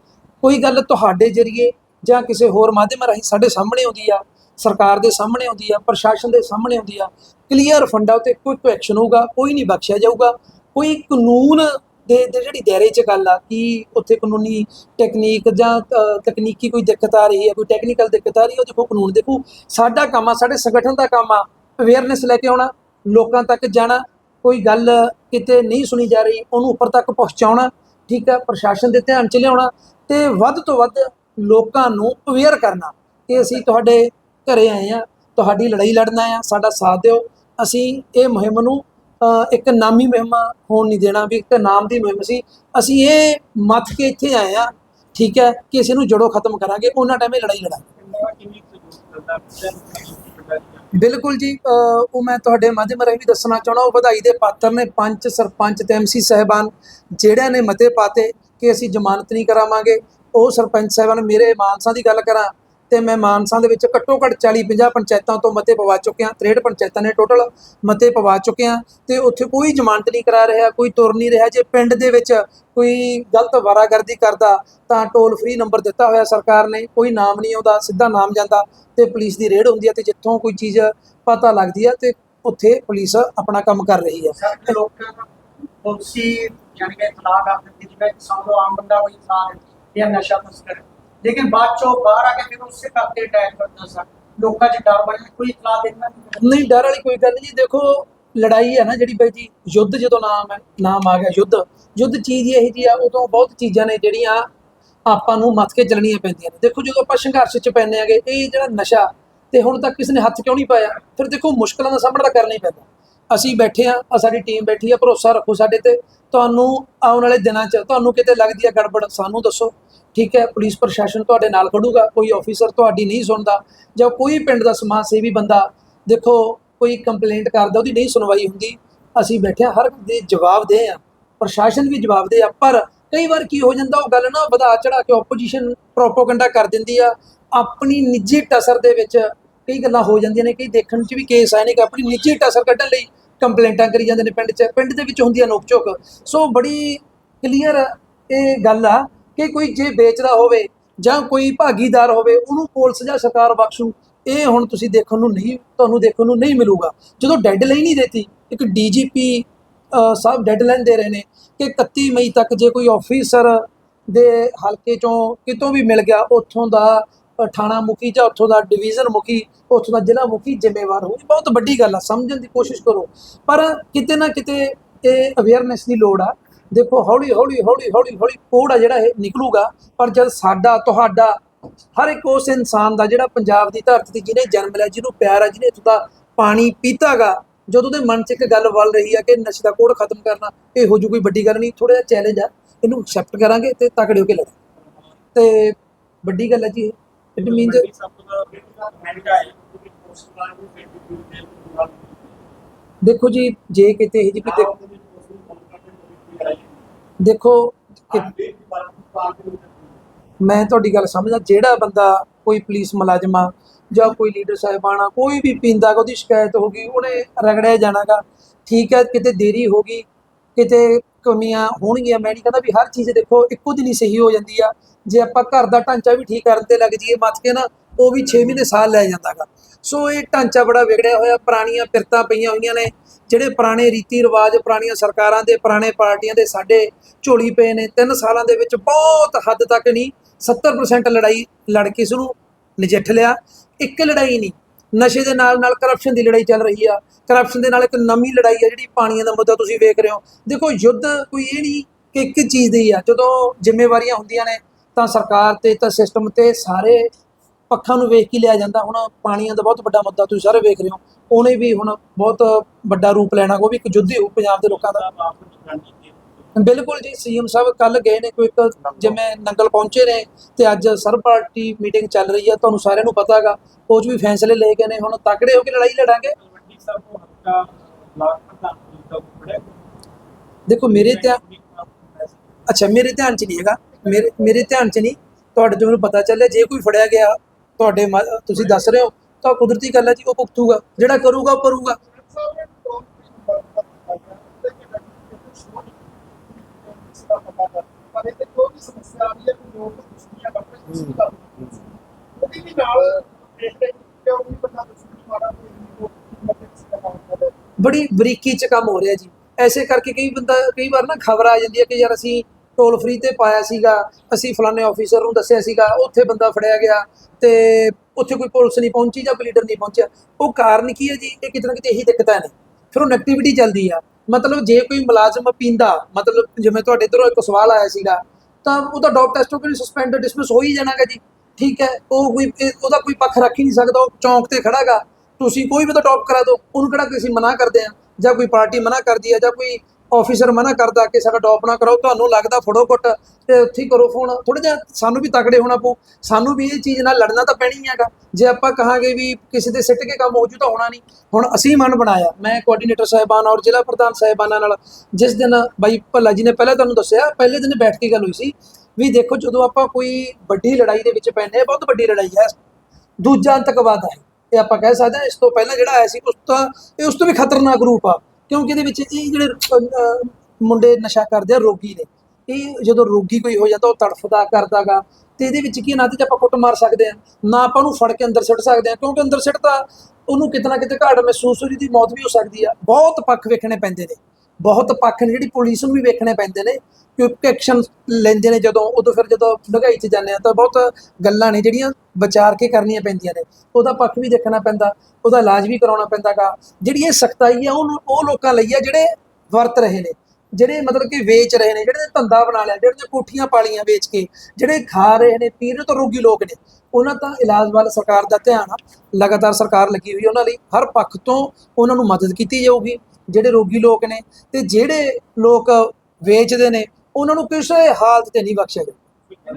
ਕੋਈ ਗੱਲ ਤੁਹਾਡੇ ਜਰੀਏ ਜਾਂ ਕਿਸੇ ਹੋਰ ਮਾਧਿਅਮ ਰਾਹੀਂ ਸਾਡੇ ਸਾਹਮਣੇ ਆਉਂਦੀ ਆ, ਸਰਕਾਰ ਦੇ ਸਾਹਮਣੇ ਆਉਂਦੀ ਆ, ਪ੍ਰਸ਼ਾਸਨ ਦੇ ਸਾਹਮਣੇ ਆਉਂਦੀ ਆ ਕਲੀਅਰ ਫੰਡਾ ਉਤੇ ਕੋਈ ਕੋਈ ਐਕਸ਼ਨ ਹੋਊਗਾ, ਕੋਈ ਨਹੀਂ ਬਖਸ਼ਿਆ ਜਾਊਗਾ, ਕੋਈ ਕਾਨੂੰਨ ਦੇ ਦੇ ਜਿਹੜੀ ਦਾਇਰੇ 'ਚ ਗੱਲ ਆ ਕਿ ਉੱਥੇ ਕਾਨੂੰਨੀ ਟੈਕਨੀਕ ਜਾਂ ਤਕਨੀਕੀ ਕੋਈ ਦਿੱਕਤ ਆ ਰਹੀ ਹੈ, ਕੋਈ ਟੈਕਨੀਕਲ ਦਿੱਕਤ ਆ ਰਹੀ ਹੈ, ਉਹ ਦੇਖੋ ਕਾਨੂੰਨ ਦੇਖੋ, ਸਾਡਾ ਕੰਮ ਆ, ਸਾਡੇ ਸੰਗਠਨ ਦਾ ਕੰਮ ਆ ਅਵੇਅਰਨੈਸ ਲੈ ਕੇ ਆਉਣਾ, ਲੋਕਾਂ ਤੱਕ ਜਾਣਾ, ਕੋਈ ਗੱਲ ਕਿਤੇ ਨਹੀਂ ਸੁਣੀ ਜਾ ਰਹੀ, ਉਹਨੂੰ ਉੱਪਰ ਤੱਕ ਪਹੁੰਚਾਉਣਾ, ਠੀਕ ਹੈ ਪ੍ਰਸ਼ਾਸਨ ਦੇ ਧਿਆਨ 'ਚ ਲਿਆਉਣਾ ਤੇ ਵੱਧ ਤੋਂ ਵੱਧ ਲੋਕਾਂ ਨੂੰ ਅਵੇਅਰ ਕਰਨਾ ਕਿ ਅਸੀਂ ਤੁਹਾਡੇ ਘਰੇ ਆਏ ਆ, ਤੁਹਾਡੀ ਲੜਾਈ ਲੜਨਾ ਆ, ਸਾਡਾ ਸਾਥ ਦਿਓ, ਅਸੀਂ ਇਹ ਮੁਹਿੰਮ ਨੂੰ ਇੱਕ ਨਾਮੀ ਮੁਹਿੰਮ ਹੋਣ ਨਹੀਂ ਦੇਣਾ ਵੀ ਇੱਕ ਨਾਮ ਦੀ ਮੁਹਿੰਮ ਸੀ। ਅਸੀਂ ਇਹ ਮੱਥ ਕੇ ਇੱਥੇ ਆਏ ਆ ਠੀਕ ਹੈ, ਕਿ ਇਸ ਨੂੰ ਜੜੋਂ ਖਤਮ ਕਰਾਂਗੇ, ਉਹਨਾਂ ਟਾਈਮ ਇਹ ਲੜਾਈ ਲੜਾਂਗੇ। ਬਿਲਕੁਲ ਜੀ ਉਹ ਮੈਂ ਤੁਹਾਡੇ ਮਾਧਿਅਮ ਰਾਹੀਂ ਵੀ ਦੱਸਣਾ ਚਾਹਣਾ ਉਹ ਵਧਾਈ ਦੇ ਪਾਤਰ ਨੇ ਪੰਚ ਸਰਪੰਚ ਤੇ ਐਮਸੀ ਸਹਿਬਾਨ, ਜਿਹੜਿਆਂ ਨੇ ਮਤੇ ਪਾਤੇ ਕਿ ਅਸੀਂ ਜ਼ਮਾਨਤ ਨਹੀਂ ਕਰਾਵਾਂਗੇ। ਉਹ ਸਰਪੰਚ ਸਾਹਿਬਾਨ, ਮੇਰੇ ਮਾਨਸਾ ਦੀ ਗੱਲ ਕਰਾਂ ਤੇ ਮੈਂ ਮਾਨਸਾ ਦੇ ਵਿੱਚ ਘੱਟੋ ਘੱਟ 40 50 ਪੰਚਾਇਤਾਂ ਤੋਂ ਮਤੇ ਪਵਾ ਚੁੱਕਿਆ 63 ਪੰਚਾਇਤਾਂ ਨੇ ਟੋਟਲ ਮਤੇ ਪਵਾ ਚੁੱਕਿਆ ਤੇ ਉੱਥੇ ਕੋਈ ਜ਼ਮਾਨਤ ਨਹੀਂ ਕਰਾ ਰਿਹਾ ਕੋਈ ਤੁਰ ਨਹੀਂ ਰਿਹਾ ਜੇ ਪਿੰਡ ਦੇ ਵਿੱਚ ਕੋਈ ਗਲਤ ਵਾਰਾਗਰਦੀ ਕਰਦਾ ਤਾਂ ਟੋਲ ਫ੍ਰੀ ਨੰਬਰ ਦਿੱਤਾ ਹੋਇਆ ਸਰਕਾਰ ਨੇ ਕੋਈ ਨਾਮ ਨਹੀਂ ਆਉਂਦਾ ਸਿੱਧਾ ਨਾਮ ਜਾਂਦਾ ਤੇ ਪੁਲਿਸ ਦੀ ਰੇਡ ਹੁੰਦੀ ਹੈ ਤੇ ਜਿੱਥੋਂ ਕੋਈ ਚੀਜ਼ ਪਤਾ ਲੱਗਦੀ ਹੈ ਤੇ ਉੱਥੇ ਪੁਲਿਸ ਆਪਣਾ ਕੰਮ ਕਰ ਰਹੀ ਹੈ। ਪੁਲਿਸੀ ਜਾਨੀ ਕਿ ਇਤਲਾਹ ਕਰ ਦਿੱਤੀ ਜਿਵੇਂ ਲਓ ਆਮ ਬੰਦਾ ਕੋਈ ਇਨਸਾਨ ਜਾਂ ਨਸ਼ਾ ਤਸਕਰ। ਹੈ। ਲੇਕਿਨ ਬਾਅਦ ਚੋਂ ਬਾਹਰ ਆ ਕੇ ਫਿਰ ਉਸੇ ਕਰਕੇ ਅਟੈਕ ਲੋਕਾਂ 'ਚ ਡਰ ਬਣ ਕੋਈ ਇਤਲਾਹ ਦੇਣਾ ਨਹੀਂ ਡਰ ਵਾਲੀ ਕੋਈ ਗੱਲ ਨਹੀਂ ਦੇਖੋ, ਲੜਾਈ ਹੈ ਨਾ ਜਿਹੜੀ ਬਾਈ ਜੀ, ਯੁੱਧ ਜਦੋਂ ਨਾਮ ਹੈ, ਨਾਮ ਆ ਗਿਆ ਯੁੱਧ। ਯੁੱਧ ਚੀਜ਼ ਹੀ ਇਹੋ ਜੀ ਆ, ਉਦੋਂ ਬਹੁਤ ਚੀਜ਼ਾਂ ਨੇ ਜਿਹੜੀਆਂ ਆਪਾਂ ਨੂੰ ਮੱਥ ਕੇ ਚੱਲਣੀਆਂ ਪੈਂਦੀਆਂ ਨੇ। ਦੇਖੋ, ਜਦੋਂ ਆਪਾਂ ਸੰਘਰਸ਼ 'ਚ ਪੈਂਦੇ ਆਗੇ, ਇਹ ਜਿਹੜਾ ਨਸ਼ਾ, ਤੇ ਹੁਣ ਤੱਕ ਕਿਸੇ ਨੇ ਹੱਥ ਕਿਉਂ ਨਹੀਂ ਪਾਇਆ? ਫਿਰ ਦੇਖੋ, ਮੁਸ਼ਕਲਾਂ ਦਾ ਸਾਹਮਣਾ ਤਾਂ ਕਰਨਾ ਹੀ ਪੈਂਦਾ। ਅਸੀਂ ਬੈਠੇ ਆ ਆ ਸਾਡੀ ਟੀਮ ਬੈਠੀ ਆ, ਭਰੋਸਾ ਰੱਖੋ ਸਾਡੇ ਤੇ। ਤੁਹਾਨੂੰ ਆਉਣ ਵਾਲੇ ਦਿਨਾਂ 'ਚ, ਤੁਹਾਨੂੰ ਕਿਤੇ ਲੱਗਦੀ ਆ ਗੜਬੜ, ਸਾਨੂੰ ਦੱਸੋ। ਠੀਕ ਹੈ, ਪੁਲਿਸ ਪ੍ਰਸ਼ਾਸਨ ਤੁਹਾਡੇ ਨਾਲ ਖੜੂਗਾ, ਕੋਈ ਆਫੀਸਰ ਤੁਹਾਡੀ ਨਹੀਂ ਸੁਣਦਾ, ਜਾਂ ਕੋਈ ਪਿੰਡ ਦਾ ਸਮਾਜ ਸੇਵੀ ਬੰਦਾ, ਦੇਖੋ, ਕੋਈ ਕੰਪਲੇਂਟ ਕਰਦਾ, ਉਹਦੀ ਨਹੀਂ ਸੁਣਵਾਈ ਹੁੰਦੀ, ਅਸੀਂ ਬੈਠੇ ਹਾਂ, ਹਰ ਦੇ ਜਵਾਬ ਦੇ ਆ ਪ੍ਰਸ਼ਾਸਨ ਵੀ ਜਵਾਬ ਦੇ ਆ, ਪਰ ਕਈ ਵਾਰ ਕੀ ਹੋ ਜਾਂਦਾ, ਉਹ ਗੱਲ ਨਾ ਵਧਾ ਚੜਾ ਕੇ ਆਪੋਜੀਸ਼ਨ ਪ੍ਰੋਪੋਗੰਡਾ ਕਰ ਦਿੰਦੀ ਆ, ਆਪਣੀ ਨਿੱਜੀ ਟਸਰ ਦੇ ਵਿੱਚ ਕਈ ਗੱਲਾਂ ਹੋ ਜਾਂਦੀਆਂ ਨੇ, ਕਈ ਦੇਖਣ 'ਚ ਵੀ ਕੇਸ ਆਏ ਨੇ ਕਿ ਆਪਣੀ ਨਿੱਜੀ ਟਸਰ ਕੱਢਣ ਲਈ ਕੰਪਲੇਂਟਾਂ ਕਰੀ ਜਾਂਦੇ ਨੇ ਪਿੰਡ 'ਚ, ਪਿੰਡ ਦੇ ਵਿੱਚ ਹੁੰਦੀ ਆ ਨੋਕ ਸੋ ਬੜੀ ਕਲੀਅਰ ਇਹ ਗੱਲ ਆ ਕਿ ਕੋਈ ਜੇ ਵੇਚਦਾ ਹੋਵੇ ਜਾਂ ਕੋਈ ਭਾਗੀਦਾਰ ਹੋਵੇ, ਉਹਨੂੰ ਪੁਲਿਸ ਜਾਂ ਸਰਕਾਰ ਬਖਸ਼ੂ, ਇਹ ਹੁਣ ਤੁਸੀਂ ਦੇਖਣ ਨੂੰ ਨਹੀਂ, ਤੁਹਾਨੂੰ ਦੇਖਣ ਨੂੰ ਨਹੀਂ ਮਿਲੂਗਾ। ਜਦੋਂ ਡੈਡਲਾਈਨ ਹੀ ਦਿੱਤੀ, ਇੱਕ ਡੀਜੀਪੀ ਸਾਹਿਬ ਡੈਡਲਾਈਨ ਦੇ ਰਹੇ ਨੇ ਕਿ 31 ਮਈ ਤੱਕ ਜੇ ਕੋਈ ਆਫੀਸਰ ਦੇ ਹਲਕੇ ਚੋਂ ਕਿਤੋਂ ਵੀ ਮਿਲ ਗਿਆ, ਉੱਥੋਂ ਦਾ ਥਾਣਾ ਮੁਖੀ ਜਾਂ ਉੱਥੋਂ ਦਾ ਡਿਵੀਜ਼ਨ ਮੁਖੀ, ਉੱਥੋਂ ਦਾ ਜ਼ਿਲ੍ਹਾ ਮੁਖੀ ਜ਼ਿੰਮੇਵਾਰ ਹੋਊ ਬਹੁਤ ਵੱਡੀ ਗੱਲ ਆ, ਸਮਝਣ ਦੀ ਕੋਸ਼ਿਸ਼ ਕਰੋ। ਪਰ ਕਿਤੇ ਨਾ ਕਿਤੇ ਇਹ ਅਵੇਅਰਨੈਸ ਦੀ ਲੋੜ ਆ ਦੇਖੋ ਹੌਲੀ ਹੌਲੀ ਹੌਲੀ ਹੌਲੀ ਹੌਲੀ ਆ ਜਿਹੜਾ ਇਹ ਨਿਕਲੂਗਾ ਪਰ ਜਦ ਸਾਡਾ ਤੁਹਾਡਾ ਹਰ ਇੱਕ ਉਸ ਇਨਸਾਨ ਦਾ ਜਿਹੜਾ ਪੰਜਾਬ ਦੀ ਧਰਤੀ ਤੇ ਜਿਹਨੇ ਜਨਮ ਲਿਆ ਜਿਹਨੂੰ ਪਿਆਰ ਆ ਜਿਹਨੇ ਇੱਥੋਂ ਦਾ ਪਾਣੀ ਪੀਤਾਗਾ ਜਦੋਂ ਉਹਦੇ ਮਨ 'ਚ ਇੱਕ ਗੱਲ ਵੱਲ ਰਹੀ ਆ ਕਿ ਨਸ਼ੇ ਦਾ ਕੋਡ ਖਤਮ ਕਰਨਾ ਇਹ ਹੋ ਜੂ ਕੋਈ ਵੱਡੀ ਗੱਲ ਨਹੀਂ ਥੋੜਾ ਜਿਹਾ ਚੈਲੰਜ ਆ ਇਹਨੂੰ ਐਕਸੈਪਟ ਕਰਾਂਗੇ ਤੇ ਤਕੜੇ ਹੋ ਕੇ ਲੜਾਂਗੇ। ਤੇ ਵੱਡੀ ਗੱਲ ਹੈ ਜੀ ਇਟ ਮੀਨਸ ਵੀ ਦੇਖੋ ਜੀ ਜੇ ਕਿਤੇ ਇਹ ਜੀ ਕੋਈ ਦੇਖ- ਦੇ ਵਿੱਚ ਪੋਸਟ ਨੂੰ ਫੋਲੋ ਕਰਦੇ ਹੋਏ ਦੇਖੋ ਮੈਂ ਤੁਹਾਡੀ ਗੱਲ ਸਮਝਦਾ, ਜਿਹੜਾ ਬੰਦਾ ਕੋਈ ਪੁਲਿਸ ਮੁਲਾਜ਼ਮਾ ਜਾਂ ਕੋਈ ਲੀਡਰ ਸਾਹਿਬਾਨ ਕੋਈ ਵੀ ਪੀਂਦਾ ਉਹਦੀ ਸ਼ਿਕਾਇਤ ਹੋ ਗਈ, ਉਹਨੇ ਰਗੜਿਆ ਜਾਣਾਗਾ ਠੀਕ ਹੈ, ਕਿਤੇ ਦੇਰੀ ਹੋ ਗਈ, ਕਿਤੇ ਕਮੀਆਂ ਹੋਣਗੀਆਂ, ਮੈਂ ਨਹੀਂ ਕਹਿੰਦਾ ਵੀ ਹਰ ਚੀਜ਼ ਦੇਖੋ ਇੱਕੋ ਦਿਨ ਹੀ ਸਹੀ ਹੋ ਜਾਂਦੀ ਆ, ਜੇ ਆਪਾਂ ਘਰ ਦਾ ਢਾਂਚਾ ਵੀ ਠੀਕ ਕਰਨ ਤੇ ਲੱਗ ਜਾਈਏ ਮੱਥ ਕੇ ਨਾ, ਉਹ ਵੀ 6 ਮਹੀਨੇ ਸਾਲ ਲੈ ਜਾਂਦਾਗਾ ਸੋ ਇਹ ਢਾਂਚਾ ਬੜਾ ਵਿਗੜਿਆ ਹੋਇਆ, ਪੁਰਾਣੀਆਂ ਪਿਰਤਾਂ ਪਈਆਂ ਹੋਈਆਂ ਨੇ, ਜਿਹੜੇ ਪੁਰਾਣੇ ਰੀਤੀ ਰਿਵਾਜ ਪੁਰਾਣੀਆਂ ਸਰਕਾਰਾਂ ਦੇ, ਪੁਰਾਣੇ ਪਾਰਟੀਆਂ ਦੇ ਸਾਡੇ ਝੋਲੀ ਪਏ ਨੇ। 3 ਸਾਲਾਂ ਦੇ ਵਿੱਚ ਬਹੁਤ ਹੱਦ ਤੱਕ ਨਹੀਂ 70% ਲੜਾਈ ਲੜ ਕੇ ਇਸ ਨੂੰ ਨਜਿੱਠ ਲਿਆ। ਇੱਕ ਲੜਾਈ ਨਹੀਂ, ਨਸ਼ੇ ਦੇ ਨਾਲ ਨਾਲ ਕਰਪਸ਼ਨ ਦੀ ਲੜਾਈ ਚੱਲ ਰਹੀ ਆ। ਕਰਪਸ਼ਨ ਦੇ ਨਾਲ ਇੱਕ ਨਵੀਂ ਲੜਾਈ ਆ, ਜਿਹੜੀ ਪਾਣੀਆਂ ਦਾ ਮੁੱਦਾ ਤੁਸੀਂ ਵੇਖ ਰਹੇ ਹੋ। ਦੇਖੋ, ਯੁੱਧ ਕੋਈ ਇਹ ਨਹੀਂ ਕਿ ਇੱਕ ਚੀਜ਼ ਦੀ ਆ। ਜਦੋਂ ਜ਼ਿੰਮੇਵਾਰੀਆਂ ਹੁੰਦੀਆਂ ਨੇ, ਤਾਂ ਸਰਕਾਰ ਤੇ, ਤਾਂ ਸਿਸਟਮ ਤੇ ਸਾਰੇ ਪੱਖਾਂ ਨੂੰ ਵੇਖ ਕੇ ਲਿਆ ਜਾਂਦਾ। ਹੁਣ ਪਾਣੀਆਂ ਦਾ ਬਹੁਤ ਵੱਡਾ ਮੁੱਦਾ ਤੁਸੀਂ ਸਾਰੇ ਵੇਖ ਰਹੇ ਹੋ। ਉਹਨੇ ਵੀ ਹੁਣ ਬਹੁਤ ਵੱਡਾ ਰੂਪ ਲੈਣਾ। ਉਹ ਵੀ ਇੱਕ ਯੁੱਧ ਹੀ ਪੰਜਾਬ ਦੇ ਲੋਕਾਂ ਦਾ। ਬਿਲਕੁਲ ਜੀ, ਸੀਐਮ ਸਾਹਿਬ ਕੱਲ ਗਏ ਨੇ ਕੋਈ ਇੱਕ ਜਿਵੇਂ ਨੰਗਲ ਪਹੁੰਚੇ ਨੇ ਤੇ ਅੱਜ ਸਰ ਪਾਰਟੀ ਮੀਟਿੰਗ ਚੱਲ ਰਹੀ ਹੈ ਤੁਹਾਨੂੰ ਸਾਰਿਆਂ ਨੂੰ ਪਤਾ ਉਹ 'ਚ ਵੀ ਫੈਸਲੇ ਲਏ ਗਏ ਨੇ। ਹੁਣ ਤਕੜੇ ਹੋ ਕੇ ਲੜਾਈ ਲੜਾਂਗੇ। ਦੇਖੋ, ਮੇਰੇ ਧਿਆਨ ਅੱਛਾ, ਮੇਰੇ ਧਿਆਨ 'ਚ ਨਹੀਂ ਹੈਗਾ। ਮੇਰੇ ਮੇਰੇ ਧਿਆਨ 'ਚ ਨਹੀਂ। ਤੁਹਾਡੇ ਤੋਂ ਮੈਨੂੰ ਪਤਾ ਚੱਲਿਆ, ਜੇ ਕੋਈ ਫੜਿਆ ਗਿਆ ਤੁਹਾਡੇ ਮ- ਤੁਸੀਂ ਦੱਸ ਰਹੇ ਹੋ ਤਾਂ ਕੁਦਰਤੀ ਗੱਲ ਹੈ ਜੀ, ਉਹ ਭੁਗਤੂਗਾ। ਜਿਹੜਾ ਕਰੂਗਾ, ਉਹ ਕਰੂਗਾ ਬੜੀ ਬਰੀਕੀ 'ਚ ਕੰਮ ਹੋ ਰਿਹਾ ਜੀ। ਐਸੇ ਕਰਕੇ ਕਈ ਬੰਦਾ ਕਈ ਵਾਰ ਨਾ ਖਬਰ ਆ ਜਾਂਦੀ ਹੈ ਕਿ ਯਾਰ ਅਸੀਂ ਟੋਲ ਫ੍ਰੀ ਤੇ ਪਾਇਆ ਸੀਗਾ। ਅਸੀਂ ਫਲਾਣੇ ਆਫੀਸਰ ਨੂੰ ਦੱਸਿਆ ਸੀਗਾ, ਉੱਥੇ ਬੰਦਾ ਫੜਿਆ ਗਿਆ ਤੇ ਉੱਥੇ ਕੋਈ ਪੁਲਿਸ ਨਹੀਂ ਪਹੁੰਚੀ ਜਾਂ ਕੋਈ ਲੀਡਰ ਨਹੀਂ ਪਹੁੰਚਿਆ। ਉਹ ਕਾਰਨ ਕੀ ਹੈ ਜੀ? ਇਹ ਕਿਤੇ ਨਾ ਕਿਤੇ ਇਹੀ ਦਿੱਕਤਾਂ ਨੇ। ਫਿਰ ਉਹ ਨੈਗੇਟਿਵਿਟੀ ਚੱਲਦੀ ਆ। ਮਤਲਬ ਜੇ ਕੋਈ ਮੁਲਾਜ਼ਮ ਪੀਂਦਾ, ਮਤਲਬ ਜਿਵੇਂ ਤੁਹਾਡੇ ਇੱਧਰੋਂ ਇੱਕ ਸਵਾਲ ਆਇਆ ਸੀਗਾ, ਤਾਂ ਉਹਦਾ ਡੋਪ ਟੈਸਟ ਹੋ ਕੇ ਸਸਪੈਂਡ ਡਿਸਮਿਸ ਹੋ ਹੀ ਜਾਣਾਗਾ ਜੀ। ਠੀਕ ਹੈ, ਉਹ ਕੋਈ ਉਹਦਾ ਕੋਈ ਪੱਖ ਰੱਖ ਹੀ ਨਹੀਂ ਸਕਦਾ, ਉਹ ਚੌਂਕ ਤੇ ਖੜਾਗਾ। ਤੁਸੀਂ ਕੋਈ ਵੀ ਤਾਂ ਟੌਪ ਕਰਾ ਦਿਓ, ਉਹਨੂੰ ਕਿਹੜਾ ਕਿਸੇ ਮਨਾ ਕਰਦੇ ਆ? ਜਾਂ ਕੋਈ ਪਾਰਟੀ ਮਨਾ ਕਰਦੀ ਆ, ਜਾਂ ਕੋਈ ਆਫੀਸਰ ਮਨਾ ਕਰਦਾ ਕਿ ਸਾਡਾ ਟੌਪ ਨਾ ਕਰੋ ਤੁਹਾਨੂੰ ਲੱਗਦਾ ਫੜੋ ਕੁੱਟ, ਤੇ ਉੱਥੇ ਕਰੋ ਫੋਨ ਥੋੜਾ ਜਿਹਾ ਸਾਨੂੰ ਵੀ ਤਕੜੇ ਹੋਣਾ ਪਊ। ਸਾਨੂੰ ਵੀ ਇਹ ਚੀਜ਼ ਨਾਲ ਲੜਨਾ ਤਾਂ ਪੈਣੀ ਹੈਗਾ। ਜੇ ਆਪਾਂ ਕਹਾਂਗੇ ਵੀ ਕਿਸੇ ਦੇ ਸਿੱਟ ਕੇ ਕੰਮ ਹੋ ਜੂ ਤਾਂ ਹੋਣਾ ਨਹੀਂ। ਹੁਣ ਅਸੀਂ ਮਨ ਬਣਾਇਆ। ਮੈਂ ਕੋਆਰਡੀਨੇਟਰ ਸਾਹਿਬਾਨ ਔਰ ਜ਼ਿਲ੍ਹਾ ਪ੍ਰਧਾਨ ਸਾਹਿਬਾਨਾਂ ਨਾਲ ਜਿਸ ਦਿਨ ਬਾਈ ਭੱਲਾ ਜੀ ਨੇ ਪਹਿਲਾਂ ਤੁਹਾਨੂੰ ਦੱਸਿਆ, ਪਹਿਲੇ ਦਿਨ ਬੈਠ ਕੇ ਗੱਲ ਹੋਈ ਸੀ ਵੀ ਦੇਖੋ ਜਦੋਂ ਆਪਾਂ ਕੋਈ ਵੱਡੀ ਲੜਾਈ ਦੇ ਵਿੱਚ ਪੈਂਦੇ ਹਾਂ, ਬਹੁਤ ਵੱਡੀ ਲੜਾਈ ਹੈ। ਦੂਜਾ ਅੰਤਕਵਾਦ ਹੈ। ਇਹ ਆਪਾਂ ਕਹਿ ਸਕਦੇ ਹਾਂ, ਇਸ ਤੋਂ ਪਹਿਲਾਂ ਜਿਹੜਾ ਆਇਆ ਸੀ, ਉਸ ਤੋਂ ਇਹ ਉਸ ਤੋਂ ਵੀ ਖਤਰਨਾਕ ਰੂਪ ਆ। ਕਿਉਂਕਿ ਇਹਦੇ ਵਿੱਚ ਇਹ ਜਿਹੜੇ ਅਹ, ਮੁੰਡੇ ਨਸ਼ਾ ਕਰਦੇ ਆ ਰੋਗੀ ਨੇ। ਇਹ ਜਦੋਂ ਰੋਗੀ ਕੋਈ ਹੋ ਜਾਂਦਾ ਉਹ ਤੜਫਦਾ ਕਰਦਾਗਾ। ਤੇ ਇਹਦੇ ਵਿੱਚ ਕੀ ਨਾ ਤੇ ਆਪਾਂ ਕੁੱਟ ਮਾਰ ਸਕਦੇ ਆ ਨਾ ਆਪਾਂ ਉਹਨੂੰ ਫੜ ਕੇ ਅੰਦਰ ਸਿੱਟ ਸਕਦੇ ਆ ਕਿਉਂਕਿ ਅੰਦਰ ਸਿੱਟ ਤਾਂ ਉਹਨੂੰ ਕਿਤੇ ਨਾ ਕਿਤੇ ਘਾਟ ਮਹਿਸੂਸ ਹੋ ਦੀ ਮੌਤ ਵੀ ਹੋ ਸਕਦੀ ਆ। ਬਹੁਤ ਪੱਖ ਵੇਖਣੇ ਪੈਂਦੇ ਨੇ। ਬਹੁਤ ਪੱਖ ਨੇ, ਜਿਹੜੀ ਪੁਲਿਸ ਨੂੰ ਵੀ ਵੇਖਣੇ ਪੈਂਦੇ ਨੇ ਕਿਉਂਕਿ ਐਕਸ਼ਨ ਲੈਂਦੇ ਨੇ ਜਦੋਂ, ਉਦੋਂ ਫਿਰ ਜਦੋਂ ਡਗਾਈ 'ਚ ਜਾਂਦੇ ਆ ਤਾਂ ਬਹੁਤ ਗੱਲਾਂ ਨੇ ਜਿਹੜੀਆਂ ਵਿਚਾਰ ਕੇ ਕਰਨੀਆਂ ਪੈਂਦੀਆਂ ਨੇ। ਉਹਦਾ ਪੱਖ ਵੀ ਦੇਖਣਾ ਪੈਂਦਾ, ਉਹਦਾ ਇਲਾਜ ਵੀ ਕਰਾਉਣਾ ਪੈਂਦਾਗਾ। ਜਿਹੜੀ ਇਹ ਸਖਤਾਈ ਆ ਉਹ ਉਹ ਲੋਕਾਂ ਲਈ ਆ ਜਿਹੜੇ ਵਰਤ ਰਹੇ ਨੇ, ਜਿਹੜੇ ਮਤਲਬ ਕਿ ਵੇਚ ਰਹੇ ਨੇ, ਜਿਹੜੇ ਧੰਦਾ ਬਣਾ ਲਿਆ, ਜਿਹੜੇ ਕੋਠੀਆਂ ਪਾਲੀਆਂ ਵੇਚ ਕੇ, ਜਿਹੜੇ ਖਾ ਰਹੇ ਨੇ ਪੀ ਰਹੇ ਤੋਂ ਰੋਗੀ ਲੋਕ ਨੇ, ਉਹਨਾਂ ਦਾ ਇਲਾਜ ਵੱਲ ਸਰਕਾਰ ਦਾ ਧਿਆਨ ਆ। ਲਗਾਤਾਰ ਸਰਕਾਰ ਲੱਗੀ ਹੋਈ ਉਹਨਾਂ ਲਈ, ਹਰ ਪੱਖ ਤੋਂ ਉਹਨਾਂ ਨੂੰ ਮਦਦ ਕੀਤੀ ਜਾਊਗੀ। ਜਿਹੜੇ ਰੋਗੀ ਲੋਕ ਨੇ ਤੇ ਜਿਹੜੇ ਲੋਕ ਵੇਚਦੇ ਨੇ, ਉਹਨਾਂ ਨੂੰ ਕਿਸੇ ਹਾਲਤ ਤੇ ਨਹੀਂ ਬਖਸ਼ਿਆ ਜਾਊ